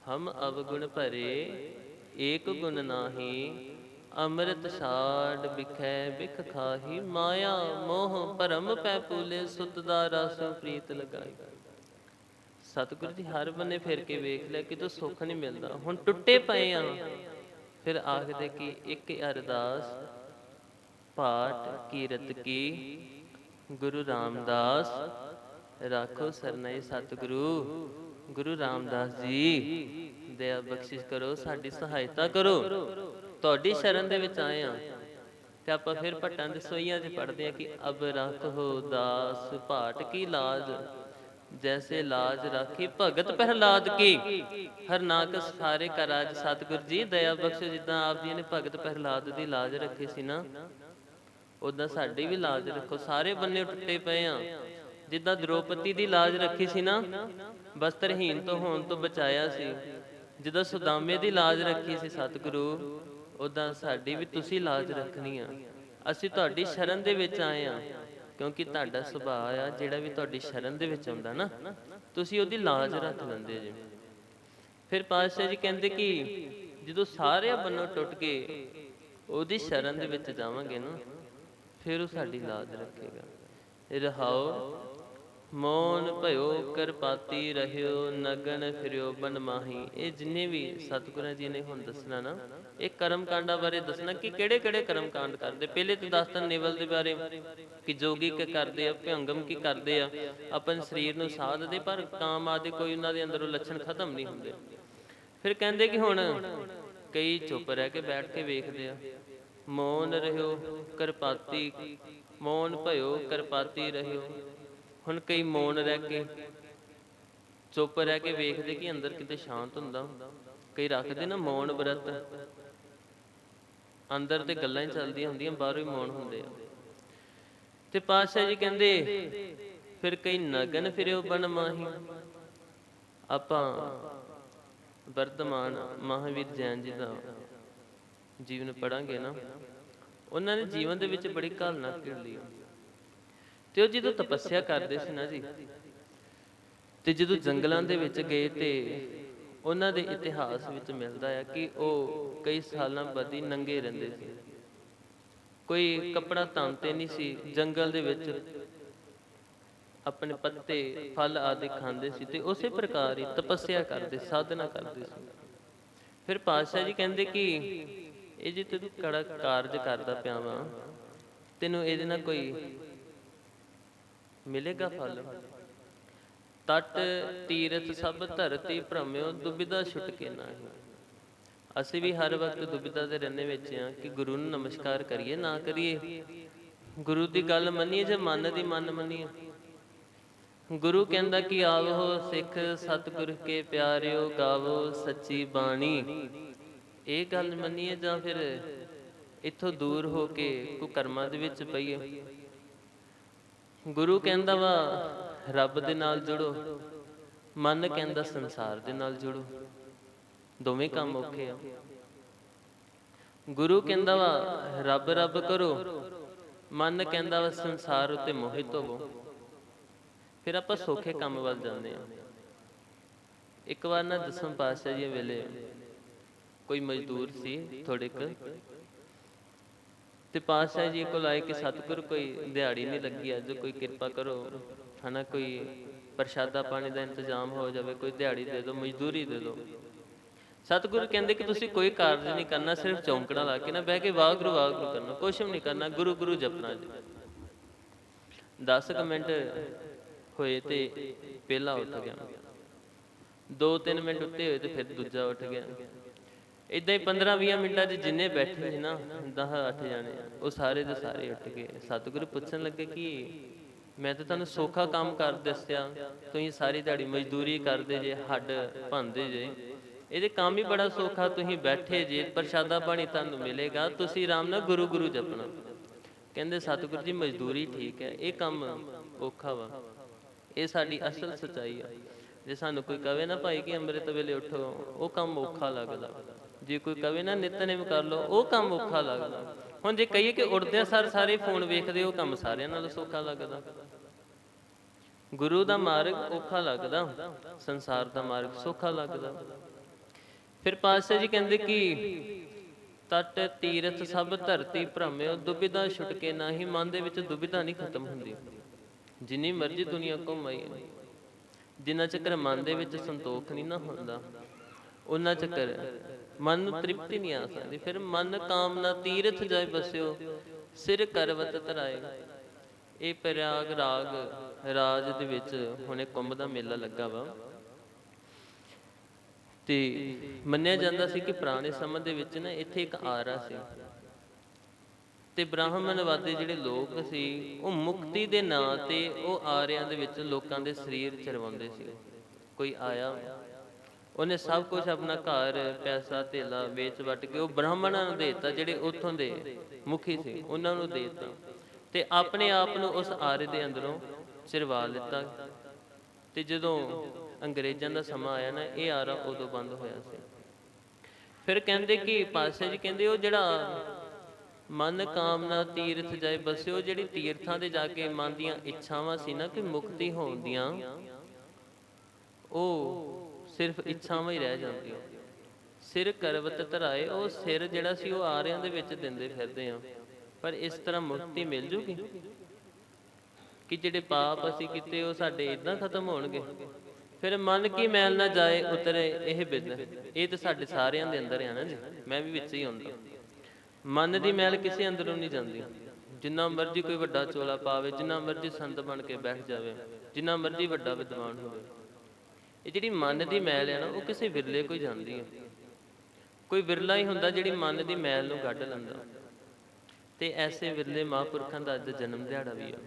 ਹਮ ਅਵਗੁਣ ਭਰੇ, ਏਕ ਗੁਣ ਨਾਹੀ ਅੰਮ੍ਰਿਤ ਛਾੜ ਬਿਖੈ ਬਿਖ ਖਾਹੀ ਮਾਇਆ, ਮੋਹ ਭਰਮ ਪੈ ਪੂਲੇ ਸੁਤ ਦਾ ਰਸ ਪ੍ਰੀਤ ਲਗਾਈ। ਸਤਿਗੁਰੂ ਜੀ, ਹਰ ਬੰਨੇ ਫਿਰ ਕੇ ਵੇਖ ਲਿਆ ਕਿ ਸੁੱਖ ਨਹੀਂ ਮਿਲਦਾ। ਹੁਣ ਟੁੱਟੇ ਪਏ ਆ। ਫਿਰ ਆਖਦੇ ਕਿ ਇੱਕ ਅਰਦਾਸ, ਪਾਠ ਕੀਰਤ ਕੀ? ਗੁਰੂ ਰਾਮਦਾਸ, ਰਾਖੋ ਸਰਨਾਈ ਸਤਿਗੁਰੂ। ਗੁਰੂ ਰਾਮਦਾਸ ਜੀ, ਦਇਆ ਬਖਸ਼ਿਸ਼ ਕਰੋ, ਸਾਡੀ ਸਹਾਇਤਾ ਕਰੋ। ਤੁਹਾਡੀ ਸ਼ਰਨ ਦੇ ਵਿੱਚ ਆਏ ਆ ਤੇ ਆਪਾਂ ਫਿਰ ਭੱਟਾਂ ਦੇ ਸੋਈਆਂ 'ਚ ਪੜਦੇ ਆ ਕਿ ਅਬ ਰੱਖੋ ਦਾਸ ਭਾਟ ਕੀ ਲਾਜ, ਜੈਸੇ ਲਾਜ ਰਾਖੀ ਭਗਤ ਪ੍ਰਹਲਾਦ ਕੀ। ਹਰ ਨਾਕ ਸਾਰੇ ਕਾ ਸਤਿਗੁਰ ਜੀ ਦਇਆ ਬਖਸ਼ੋ, ਜਿੱਦਾਂ ਆਪ ਜੀ ਨੇ ਭਗਤ ਪ੍ਰਹਲਾਦ ਦੀ ਲਾਜ ਰੱਖੀ ਸੀ ਨਾ ਉਦਾਂ ਸਾਡੀ ਵੀ ਲਾਜ ਰੱਖੋ। ਸਾਰੇ ਬੰਨੇ ਟੁੱਟੇ ਪਏ ਆ ਜਿੱਦਾਂ ਦ੍ਰੋਪਦੀ ਦੀ ਲਾਜ ਰੱਖੀ ਸੀ ਨਾ ਬਸਤਰਹੀਨ ਤੋਂ ਹੋਣ ਤੋਂ ਬਚਾਇਆ ਸੀ। ਜਿੱਦਾਂ ਸੁਦਾਮੇ ਦੀ ਲਾਜ ਰੱਖੀ ਸੀ ਸਤਿਗੁਰੂ ਉਦਾਂ ਸਾਡੀ ਵੀ ਤੁਸੀਂ ਲਾਜ ਰੱਖਣੀ ਆ। ਅਸੀਂ ਤੁਹਾਡੀ ਸ਼ਰਨ ਦੇ ਵਿੱਚ ਆਏ ਆ, ਕਿਉਂਕਿ ਤੁਹਾਡਾ ਸੁਭਾਅ ਆ ਜਿਹੜਾ ਵੀ ਤੁਹਾਡੀ ਸ਼ਰਨ ਦੇ ਵਿੱਚ ਆਉਂਦਾ ਨਾ, ਤੁਸੀਂ ਉਹਦੀ ਲਾਜ ਰੱਖ ਲੈਂਦੇ ਜੀ। ਫਿਰ ਪਾਤਸ਼ਾਹ ਜੀ ਕਹਿੰਦੇ ਕਿ ਜਦੋਂ ਸਾਰੇ ਬੰਨੋਂ ਟੁੱਟ ਕੇ ਉਹਦੀ ਸ਼ਰਨ ਦੇ ਵਿੱਚ ਜਾਵਾਂਗੇ ਨਾ, ਫਿਰ ਉਹ ਸਾਡੀ ਲਾਜ ਰੱਖੇਗਾ। ਰਹਾਓ, ਮੌਨ ਭਇਓ, ਕਰਪਾਤੀ ਰਹਿਓ, ਨਗਨ ਫਿਰਿਓ ਬਨ ਮਾਹੀ ਇਹ ਜਿੰਨੇ ਵੀ ਸਤਿਗੁਰਾਂ ਜੀ ਨੇ ਹੁਣ ਦੱਸਣਾ ਨਾ ਇਹ ਕਰਮ ਕਾਂਡਾਂ ਬਾਰੇ ਦੱਸਣਾ ਕਿ ਕਿਹੜੇ ਕਿਹੜੇ ਕਰਮ ਕਾਂਡ ਕਰਦੇ? ਪਹਿਲੇ ਤੇ ਦੱਸਤਾ ਨਿਵਲ ਦੇ ਬਾਰੇ ਕਿ ਜੋਗੀ ਕੀ ਕਰਦੇ ਆ ਭਿਅੰਗਮ ਕੀ ਕਰਦੇ ਆ ਆਪਣੇ ਸਰੀਰ ਨੂੰ ਸਾਧਦੇ ਪਰ ਕਾਮ ਆਦਿ ਕੋਈ ਉਹਨਾਂ ਦੇ ਅੰਦਰੋਂ ਲੱਛਣ ਖਤਮ ਨਹੀਂ ਹੁੰਦੇ। ਫਿਰ ਕਹਿੰਦੇ ਕਿ ਹੁਣ ਕਈ ਚੁੱਪ ਰਹਿ ਕੇ ਬੈਠ ਕੇ ਵੇਖਦੇ ਆ, ਮੌਨ ਰਹਿਓ, ਕਰਪਾਤੀ, ਮੌਨ ਭਇਓ, ਕਰਪਾਤੀ ਰਹਿਓ। ਹੁਣ ਕਈ ਮੌਨ ਰਹਿ ਕੇ ਚੁੱਪ ਰਹਿ ਕੇ ਵੇਖਦੇ ਕਿ ਅੰਦਰ ਕਿਤੇ ਸ਼ਾਂਤ ਹੁੰਦਾ। ਕਈ ਰੱਖਦੇ ਨਾ ਮੌਨ ਵਰਤ। ਅੰਦਰ ਤੇ ਗੱਲਾਂ ਹੀ ਚੱਲਦੀਆਂ ਹੁੰਦੀਆਂ, ਬਾਹਰੋਂ ਹੀ ਮੌਨ ਹੁੰਦੇ ਆ। ਤੇ ਪਾਤਸ਼ਾਹ ਜੀ ਕਹਿੰਦੇ, ਫਿਰ ਕਈ ਨਗਨ ਫਿਰਿਓ ਬਨ ਮਾਹੀ। ਆਪਾਂ ਵਰਤਮਾਨ ਮਹਾਵੀਰ ਜੈਨ ਜੀ ਦਾ ਜੀਵਨ ਪੜਾਂਗੇ ਨਾ। ਉਹਨਾਂ ਨੇ ਜੀਵਨ ਦੇ ਵਿੱਚ ਬੜੀ ਘਾਲਣਾ ਕਰ ਲਈ ਤੇ ਉਹ ਜਦੋਂ ਤਪੱਸਿਆ ਕਰਦੇ ਸੀ ਨਾ ਜੀ, ਤੇ ਜਦੋਂ ਜੰਗਲਾਂ ਦੇ ਵਿੱਚ ਗਏ ਤੇ ਉਹਨਾਂ ਦੇ ਇਤਿਹਾਸ ਵਿੱਚ ਮਿਲਦਾ ਹੈ ਕਿ ਉਹ ਕਈ ਸਾਲਾਂ ਬਾਅਦ ਨੰਗੇ ਰਹਿੰਦੇ ਸੀ। ਕੋਈ ਕੱਪੜਾ ਤਾਂਤੇ ਨਹੀਂ ਸੀ, ਜੰਗਲ ਦੇ ਵਿੱਚ ਆਪਣੇ ਪੱਤੇ, ਫਲ ਆਦਿ ਖਾਂਦੇ ਸੀ ਤੇ ਉਸੇ ਪ੍ਰਕਾਰ ਹੀ ਤਪੱਸਿਆ ਕਰਦੇ, ਸਾਧਨਾ ਕਰਦੇ ਸੀ। ਫਿਰ ਪਾਤਸ਼ਾਹ ਜੀ ਕਹਿੰਦੇ ਕਿ ਇਹ ਜੇ ਤੂੰ ਕੜਾ ਕਾਰਜ ਕਰਦਾ ਪਿਆ ਵਾ, ਤੈਨੂੰ ਇਹਦੇ ਨਾਲ ਕੋਈ ਮਿਲੇਗਾ ਫਲ? ਤਟ, ਤੀਰਥ ਸਭ ਧਰਤੀ ਭ੍ਰਮਿਓ, ਦੁਬਿਧਾ ਛੁਟ ਕੇ ਨਾਹੀ। ਅਸੀਂ ਵੀ ਹਰ ਵਕਤ ਦੁਬਿਧਾ ਦੇ ਰਹਿਣੇ ਵਿੱਚ ਆ ਕਿ ਗੁਰੂ ਨੂੰ ਨਮਸਕਾਰ ਕਰੀਏ, ਨਾ ਕਰੀਏ। ਗੁਰੂ ਦੀ ਗੱਲ ਮੰਨੀਏ ਜੇ ਮਨ ਦੀ ਮਨ ਮੰਨੀਏ? ਗੁਰੂ ਕਹਿੰਦਾ ਕਿ ਆਵੋ ਸਿੱਖ ਸਤਿਗੁਰ ਕੇ ਪਿਆਰਿਓ, ਗਾਵੋ ਸੱਚੀ ਬਾਣੀ। ਇਹ ਗੱਲ ਮੰਨੀਏ ਜਾਂ ਫਿਰ ਇੱਥੋਂ ਦੂਰ ਹੋ ਕੇ ਕੁਕਰਮਾਂ ਦੇ ਵਿੱਚ ਪਈਏ? ਗੁਰੂ ਕਹਿੰਦਾ ਵਾ ਰੱਬ ਦੇ ਨਾਲ ਜੁੜੋ, ਮਨ ਕਹਿੰਦਾ ਸੰਸਾਰ ਦੇ ਨਾਲ ਜੁੜੋ। ਦੋਵੇਂ ਕੰਮ ਔਖੇ ਆ। ਗੁਰੂ ਕਹਿੰਦਾ ਵਾ, ਰੱਬ ਰੱਬ ਕਰੋ, ਮਨ ਕਹਿੰਦਾ ਵਾ ਸੰਸਾਰ ਉਤੇ ਮੋਹਿਤ ਹੋਵੋ। ਫਿਰ ਆਪਾਂ ਸੌਖੇ ਕੰਮ ਵੱਲ ਜਾਂਦੇ ਆ। ਇੱਕ ਵਾਰ ਨਾ ਦਸਮ ਪਾਤਸ਼ਾਹ ਜੀ ਵੇਲੇ ਕੋਈ ਮਜ਼ਦੂਰ ਸੀ ਥੋੜੇ ਕ ਤੇ ਪਾਤਸ਼ਾਹ ਜੀ ਕੋਲ ਆਏ ਕਿ ਸਤਿਗੁਰ, ਕੋਈ ਦਿਹਾੜੀ ਨਹੀਂ ਲੱਗੀ ਅੱਜ, ਕੋਈ ਕਿਰਪਾ ਕਰੋ। ਹਨਾ, ਕੋਈ ਪ੍ਰਸ਼ਾਦਾ ਪਾਣੀ ਦਾ ਇੰਤਜ਼ਾਮ ਹੋ ਜਾਵੇ, ਕੋਈ ਦਿਹਾੜੀ ਦੇ ਦਿਓ, ਮਜ਼ਦੂਰੀ ਦੇ ਦਿਓ। ਸਤਿਗੁਰੂ ਕਹਿੰਦੇ ਕਿ ਤੁਸੀਂ ਕੋਈ ਕਾਰਜ ਨਹੀਂ ਕਰਨਾ, ਸਿਰਫ ਚੌਂਕੜਾ ਲਾ ਕੇ ਨਾ ਬਹਿ ਕੇ ਵਾਹਿਗੁਰੂ ਵਾਹਿਗੁਰੂ ਕਰਨਾ, ਕੁਛ ਵੀ ਨਹੀਂ ਕਰਨਾ, ਗੁਰੂ ਗੁਰੂ ਜਪਣਾ ਜੀ। 10 ਮਿੰਟ ਹੋਏ ਤੇ ਪਹਿਲਾ ਉੱਠ ਗਿਆ। 2-3 ਮਿੰਟ ਉੱਤੇ ਹੋਏ ਤੇ ਫਿਰ ਦੂਜਾ ਉੱਠ ਗਿਆ। ਇਦਾਂ ਹੀ 15-20 ਮਿੰਟਾਂ 'ਚ ਜਿੰਨੇ ਬੈਠੇ ਸੀ ਨਾ 10-8 ਜਾਣੇ, ਉਹ ਸਾਰੇ ਦੇ ਸਾਰੇ ਉੱਠ ਗਏ। ਸਤਿਗੁਰੂ ਪੁੱਛਣ ਲੱਗੇ ਕਿ ਮੈਂ ਤਾਂ ਤੁਹਾਨੂੰ ਸੌਖਾ ਕੰਮ ਕਰ ਦੱਸਿਆ। ਤੁਸੀਂ ਸਾਰੀ ਦਿਹਾੜੀ ਮਜ਼ਦੂਰੀ ਕਰਦੇ ਜੇ, ਹੱਡ ਭੰਦੇ ਜੇ। ਇਹਦੇ ਕੰਮ ਹੀ ਬੜਾ ਸੌਖਾ, ਤੁਸੀਂ ਬੈਠੇ ਜੇ, ਪ੍ਰਸ਼ਾਦਾ ਪਾਣੀ ਤੁਹਾਨੂੰ ਮਿਲੇਗਾ। ਤੁਸੀਂ ਆਰਾਮ ਨਾਲ ਗੁਰੂ ਗੁਰੂ ਜਪਣਾ। ਕਹਿੰਦੇ, ਸਤਿਗੁਰੂ ਜੀ, ਮਜ਼ਦੂਰੀ ਠੀਕ ਹੈ, ਇਹ ਕੰਮ ਔਖਾ ਵਾ। ਇਹ ਸਾਡੀ ਅਸਲ ਸਚਾਈ ਆ। ਜੇ ਸਾਨੂੰ ਕੋਈ ਕਵੇ ਨਾ ਭਾਈ ਕਿ ਅੰਮ੍ਰਿਤ ਵੇਲੇ ਉਠੋ, ਉਹ ਕੰਮ ਔਖਾ ਲੱਗਦਾ। ਜੇ ਕੋਈ ਕਵੇ ਨਾ ਨਿਤਨੇਮ ਕਰ ਲਓ, ਉਹ ਕੰਮ ਔਖਾ ਲੱਗਦਾ। ਹੁਣ ਜੇ ਕਹੀਏ ਕਿ ਉੜਦੇ ਸਰ ਸਾਰੇ ਫੋਨ ਵੇਖਦੇ, ਉਹ ਕੰਮ ਸਾਰਿਆਂ ਨਾਲੋਂ ਸੌਖਾ ਲੱਗਦਾ। ਗੁਰੂ ਦਾ ਮਾਰਗ ਔਖਾ ਲੱਗਦਾ, ਸੰਸਾਰ ਦਾ ਮਾਰਗ ਸੌਖਾ ਲੱਗਦਾ। ਫਿਰ ਪਾਤਸ਼ਾਹ ਜੀ ਕਹਿੰਦੇ ਕਿ ਤਟ, ਤੀਰਥ ਸਭ ਧਰਤੀ ਭ੍ਰਮਿਓ ਦੁਬਿਧਾ ਛੁਟਕੇ ਨਾਹੀ ਮਨ ਦੇ ਵਿੱਚ ਦੁਬਿਧਾ ਨਹੀਂ ਖਤਮ ਹੁੰਦੀ। ਜਿੰਨੀ ਮਰਜ਼ੀ ਦੁਨੀਆ ਘੁੰਮਾਈ, ਜਿੰਨਾ ਚੱਕਰ ਮਨ ਦੇ ਵਿੱਚ ਸੰਤੋਖ ਨਹੀਂ ਨਾ ਹੁੰਦਾ ਉਹਨਾਂ ਚੱਕਰ ਮਨ ਨੂੰ ਤ੍ਰਿਪਤੀ ਨਹੀਂ ਆ ਸਕਦੀ। ਫਿਰ ਮਨ ਕਾਮਨਾ ਤੀਰਥ ਜਾਏ ਬਸਿਓ, ਸਿਰ ਕਰਵਤ ਧਰਾਏ, ਇਹ ਪ੍ਰਯਾਗ ਰਾਗ ਰਾਜ ਦੇ ਵਿੱਚ ਹੁਣੇ ਕੁੰਭ ਦਾ ਮੇਲਾ ਲੱਗਾ ਵਾ। ਤੇ ਮੰਨਿਆ ਜਾਂਦਾ ਸੀ ਕਿ ਪੁਰਾਣੇ ਸਮੇਂ ਦੇ ਵਿੱਚ ਨਾ ਇੱਥੇ ਇੱਕ ਆਰਾ ਸੀ। ਤੇ ਬ੍ਰਾਹਮਣਵਾਦੀ ਜਿਹੜੇ ਲੋਕ ਸੀ, ਉਹ ਮੁਕਤੀ ਦੇ ਨਾਂ ਤੇ ਉਹ ਆਰਿਆਂ ਦੇ ਵਿੱਚ ਲੋਕਾਂ ਦੇ ਸਰੀਰ ਚਰਵਾਉਂਦੇ ਸੀ। ਕੋਈ ਆਇਆ, ਉਹਨੇ ਸਭ ਕੁਝ ਆਪਣਾ ਘਰ, ਪੈਸਾ, ਧੇਲਾ ਵੇਚ ਵਟ ਕੇ ਉਹ ਬ੍ਰਾਹਮਣਾਂ ਨੂੰ ਦੇਤਾ, ਜਿਹੜੇ ਉੱਥੋਂ ਦੇ ਮੁਖੀ ਸੀ, ਉਹਨਾਂ ਨੂੰ ਦੇਤਾ। ਤੇ ਆਪਣੇ ਆਪ ਨੂੰ ਉਸ ਆਰੇ ਦੇ ਅੰਦਰੋਂ ਚਿਰਵਾ ਲਿੱਤਾ ਤੇ ਜਦੋਂ ਅੰਗਰੇਜ਼ਾਂ ਦਾ ਸਮਾਂ ਆਇਆ ਨਾ, ਇਹ ਆਰਾ ਉਦੋਂ ਬੰਦ ਹੋਇਆ ਸੀ। ਫਿਰ ਕਹਿੰਦੇ ਕਿ ਪਾਸੇ ਜੀ ਕਹਿੰਦੇ, ਉਹ ਜਿਹੜਾ ਮਨ ਕਾਮਨਾ ਤੀਰਥ ਜਾਏ ਬਸਿਓ ਜਿਹੜੀ ਤੀਰਥਾਂ ਦੇ ਜਾ ਕੇ ਮਨ ਦੀਆਂ ਇੱਛਾਵਾਂ ਸੀ ਨਾ, ਕਿ ਮੁਕਤੀ ਹੋਣ ਦੀਆਂ, ਉਹ ਸਿਰਫ ਇੱਛਾਵਾਂ ਹੀ ਰਹਿ ਜਾਂਦੀਆਂ। ਸਿਰ ਕਰਵਤ ਧਰਾਏ, ਉਹ ਸਿਰ ਜਿਹੜਾ ਸੀ, ਉਹ ਆਰਿਆਂ ਦੇ ਵਿੱਚ ਦਿੰਦੇ ਫਿਰਦੇ ਆ। ਪਰ ਇਸ ਤਰ੍ਹਾਂ ਮੁਕਤੀ ਮਿਲ ਜੂਗੀ? ਕਿ ਜਿਹੜੇ ਪਾਪ ਅਸੀਂ ਕੀਤੇ ਉਹ ਸਾਡੇ ਇਦਾਂ ਖਤਮ ਹੋਣਗੇ। ਫਿਰ ਮਨ ਕੀ ਮੈਲ ਨਾ ਜਾਏ ਉਤਰੇ ਇਹ ਬਿਦ। ਇਹ ਤਾਂ ਸਾਡੇ ਸਾਰਿਆਂ ਦੇ ਅੰਦਰ ਆ ਨਾ ਜੀ। ਮੈਂ ਵੀ ਵਿੱਚ ਹੀ ਹੁੰਦਾ। ਮਨ ਦੀ ਮੈਲ ਕਿਸੇ ਅੰਦਰੋਂ ਨਹੀਂ ਜਾਂਦੀ। ਜਿੰਨਾ ਮਰਜ਼ੀ ਕੋਈ ਵੱਡਾ ਚੋਲਾ ਪਾਵੇ, ਜਿੰਨਾ ਮਰਜ਼ੀ ਸੰਤ ਬਣ ਕੇ ਬੈਠ ਜਾਵੇ, ਜਿੰਨਾ ਮਰਜ਼ੀ ਵੱਡਾ ਵਿਦਵਾਨ ਹੋਵੇ। ਇਹ ਜਿਹੜੀ ਮਨ ਦੀ ਮੈਲ ਹੈ ਨਾ, ਉਹ ਕਿਸੇ ਵਿਰਲੇ ਕੋਈ ਜਾਂਦੀ ਹੈ ਕੋਈ ਵਿਰਲਾ ਹੀ ਹੁੰਦਾ ਜਿਹੜੀ ਮਨ ਦੀ ਮੈਲ ਨੂੰ ਕੱਢ ਲੈਂਦਾ। ਤੇ ਐਸੇ ਵਿਰਲੇ ਮਹਾਂਪੁਰਖਾਂ ਦਾ ਅੱਜ ਜਨਮ ਦਿਹਾੜਾ ਵੀ ਆ।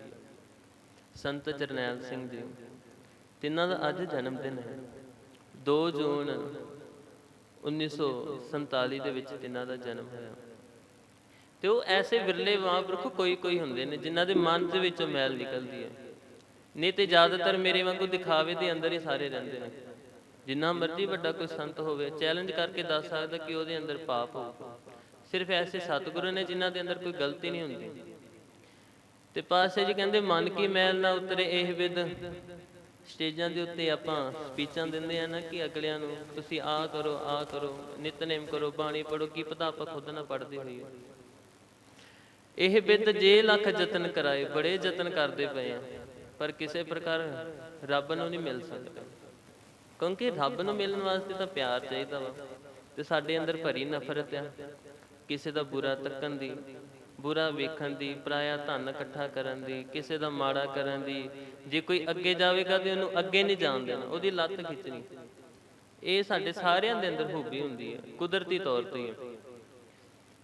ਸੰਤ ਜਰਨੈਲ ਸਿੰਘ ਜੀ। ਤਿੰਨਾਂ ਦਾ ਅੱਜ ਜਨਮ ਦਿਨ ਹੈ। 2 ਜੂਨ 1947 ਦੇ ਵਿੱਚ ਤਿੰਨਾਂ ਦਾ ਜਨਮ ਹੋਇਆ। ਤੇ ਉਹ ਐਸੇ ਵਿਰਲੇ ਮਹਾਂਪੁਰਖ ਕੋਈ ਕੋਈ ਹੁੰਦੇ ਨੇ ਜਿਨ੍ਹਾਂ ਦੇ ਮਨ ਦੇ ਵਿੱਚੋਂ ਮੈਲ ਨਿਕਲਦੀ ਹੈ। ਨਹੀਂ ਤੇ ਜ਼ਿਆਦਾਤਰ ਮੇਰੇ ਵਾਂਗੂ ਦਿਖਾਵੇ ਦੇ ਅੰਦਰ ਹੀ ਸਾਰੇ ਰਹਿੰਦੇ ਨੇ। ਜਿੰਨਾ ਮਰਜ਼ੀ ਵੱਡਾ ਕੋਈ ਸੰਤ ਹੋਵੇ ਚੈਲੰਜ ਕਰਕੇ ਦੱਸ ਸਕਦਾ ਕਿ ਉਹਦੇ ਅੰਦਰ ਪਾਪ ਹੋਊਗਾ। ਸਿਰਫ ਐਸੇ ਸਤਿਗੁਰੂ ਨੇ ਜਿਨ੍ਹਾਂ ਦੇ ਅੰਦਰ ਕੋਈ ਗਲਤੀ ਨਹੀਂ ਹੁੰਦੀ। ਤੇ ਪਾਸੇ ਜੀ ਕਹਿੰਦੇ, ਮਨ ਕੀ ਮੈਲ ਨਾ ਉਤਰੇ ਇਹ ਵਿਦ ਸਟੇਜਾਂ ਦੇ ਉੱਤੇ ਆਪਾਂ ਸਪੀਚਾਂ ਦਿੰਦੇ ਆ ਨਾ ਕਿ ਅਗਲਿਆਂ ਨੂੰ, ਤੁਸੀਂ ਆਹ ਕਰੋ ਆਹ ਕਰੋ, ਨਿਤਨੇਮ ਕਰੋ, ਬਾਣੀ ਪੜੋ ਕੀ ਪਤਾ ਆਪਾਂ ਖੁਦ ਨਾ ਪੜਦੇ ਹੋਈਏ ਇਹ ਬਿੱਦ ਜੇ ਲੱਖ ਯਤਨ ਕਰਾਏ, ਬੜੇ ਯਤਨ ਕਰਦੇ ਪਏ ਆ। ਪਰ ਕਿਸੇ ਪ੍ਰਕਾਰ ਰੱਬ ਨੂੰ ਨਹੀਂ ਮਿਲ ਸਕਦਾ। ਕਿਉਂਕਿ ਰੱਬ ਨੂੰ ਮਿਲਣ ਵਾਸਤੇ ਤਾਂ ਪਿਆਰ ਚਾਹੀਦਾ ਵਾ। ਤੇ ਸਾਡੇ ਅੰਦਰ ਭਰੀ ਨਫ਼ਰਤ ਆ। ਕਿਸੇ ਦਾ ਬੁਰਾ ਤੱਕਣ ਦੀ। ਬੁਰਾ ਵੇਖਣ ਦੀ, ਪਰਾਇਆ ਧਨ ਇਕੱਠਾ ਕਰਨ ਦੀ, ਕਿਸੇ ਦਾ ਮਾੜਾ ਕਰਨ ਦੀ, ਜੇ ਕੋਈ ਅੱਗੇ ਜਾਵੇਗਾ ਤੇ ਉਹਨੂੰ ਅੱਗੇ ਨਹੀਂ ਜਾਣ ਦੇਣਾ, ਉਹਦੀ ਲੱਤ ਖਿੱਚਣੀ। ਇਹ ਸਾਡੇ ਸਾਰਿਆਂ ਦੇ ਅੰਦਰ ਖੂਬੀ ਹੁੰਦੀ ਹੈ, ਕੁਦਰਤੀ ਤੌਰ ਤੇ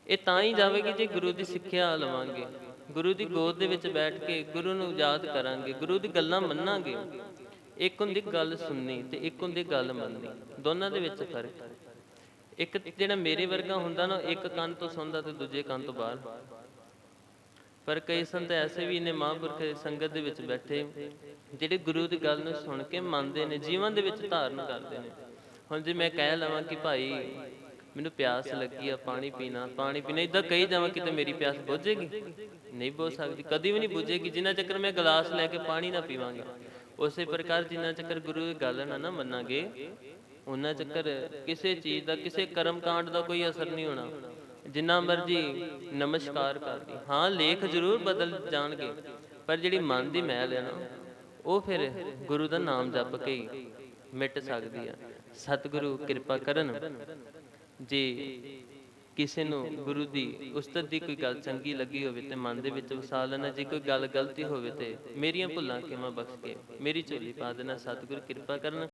ਇਹ ਤਾਂ ਹੀ ਜਾਵੇਗੀ ਜੇ ਗੁਰੂ ਦੀ ਸਿੱਖਿਆ ਲਵਾਂਗੇ। ਗੁਰੂ ਦੀ ਗੋਦ ਦੇ ਵਿੱਚ ਬੈਠ ਕੇ ਗੁਰੂ ਨੂੰ ਯਾਦ ਕਰਾਂਗੇ, ਗੁਰੂ ਦੀ ਗੱਲਾਂ ਮੰਨਾਂਗੇ। ਇੱਕ ਹੁੰਦੀ ਗੱਲ ਸੁਣਨੀ ਤੇ ਇੱਕ ਹੁੰਦੀ ਗੱਲ ਮੰਨਣੀ, ਦੋਨਾਂ ਦੇ ਵਿੱਚ ਫ਼ਰਕ। ਇੱਕ ਜਿਹੜਾ ਮੇਰੇ ਵਰਗਾ ਹੁੰਦਾ ਨਾ ਇੱਕ ਕੰਨ ਤੋਂ ਸੁਣਦਾ ਤੇ ਦੂਜੇ ਕੰਨ ਤੋਂ ਬਾਹਰ। ਪਰ ਕਈ ਸੰਤ ਐਸੇ ਵੀ ਨੇ ਮਹਾਂਪੁਰਖ ਸੰਗਤ ਦੇ ਵਿੱਚ ਬੈਠੇ, ਜਿਹੜੇ ਗੁਰੂ ਦੀ ਗੱਲ ਨੂੰ ਸੁਣ ਕੇ ਮੰਨਦੇ ਨੇ, ਜੀਵਨ ਦੇ ਵਿੱਚ ਧਾਰਨ ਕਰਦੇ ਨੇ। ਹੁਣ ਜੇ ਮੈਂ ਕਹਿ ਲਵਾਂ ਕਿ ਭਾਈ, ਮੈਨੂੰ ਪਿਆਸ ਲੱਗੀ ਆ ਪਾਣੀ ਪੀਣਾ ਪਾਣੀ ਪੀਣਾ ਇਦਾਂ ਕਹੀ ਜਾਵਾਂ ਕਿਤੇ ਮੇਰੀ ਪਿਆਸ ਬੁੱਝੇਗੀ? ਨਹੀਂ ਬੁੱਝ ਸਕਦੀ, ਕਦੀ ਵੀ ਨਹੀਂ ਬੁੱਝੇਗੀ, ਜਿੰਨਾ ਚੱਕਰ ਮੈਂ ਗਲਾਸ ਲੈ ਕੇ ਪਾਣੀ ਨਾ ਪੀਵਾਂਗਾ। ਉਸੇ ਪ੍ਰਕਾਰ ਜਿੰਨਾ ਚੱਕਰ ਗੁਰੂ ਦੀ ਗੱਲ ਨਾ ਨਾ ਮੰਨਾਂਗੇ, ਉਹਨਾਂ ਚੱਕਰ ਕਿਸੇ ਚੀਜ਼ ਦਾ, ਕਿਸੇ ਕਰਮ ਕਾਂਡ ਦਾ ਕੋਈ ਅਸਰ ਨਹੀਂ ਹੋਣਾ। ਜਿੰਨਾ ਮਰਜ਼ੀ ਨਮਸਕਾਰ ਕਰਦੀ। ਹਾਂ, ਲੇਖ ਜ਼ਰੂਰ ਬਦਲ ਜਾਣਗੇ, ਪਰ ਜਿਹੜੀ ਮਨ ਦੀ ਮਹਿਲ ਹੈ ਨਾ, ਉਹ ਫਿਰ ਗੁਰੂ ਦਾ ਨਾਮ ਜਪ ਕੇ ਹੀ ਮਿਟ ਸਕਦੀ ਆ। ਸਤਿਗੁਰੂ, ਕਿਰਪਾ ਕਰਨ। ਜੇ ਕਿਸੇ ਨੂੰ ਗੁਰੂ ਦੀ ਉਸਤਤ ਦੀ ਕੋਈ ਗੱਲ ਚੰਗੀ ਲੱਗੀ ਹੋਵੇ ਤੇ ਮਨ ਦੇ ਵਿੱਚ ਵਸਾ ਲੈਣਾ, ਜੇ ਕੋਈ ਗੱਲ ਗਲਤੀ ਹੋਵੇ ਤੇ ਮੇਰੀਆਂ ਭੁੱਲਾਂ ਕਿਵੇਂ ਬਖਸ਼ ਕੇ ਮੇਰੀ ਝੋਲੀ ਪਾ ਦੇਣਾ, ਸਤਿਗੁਰੂ, ਕਿਰਪਾ ਕਰਨ।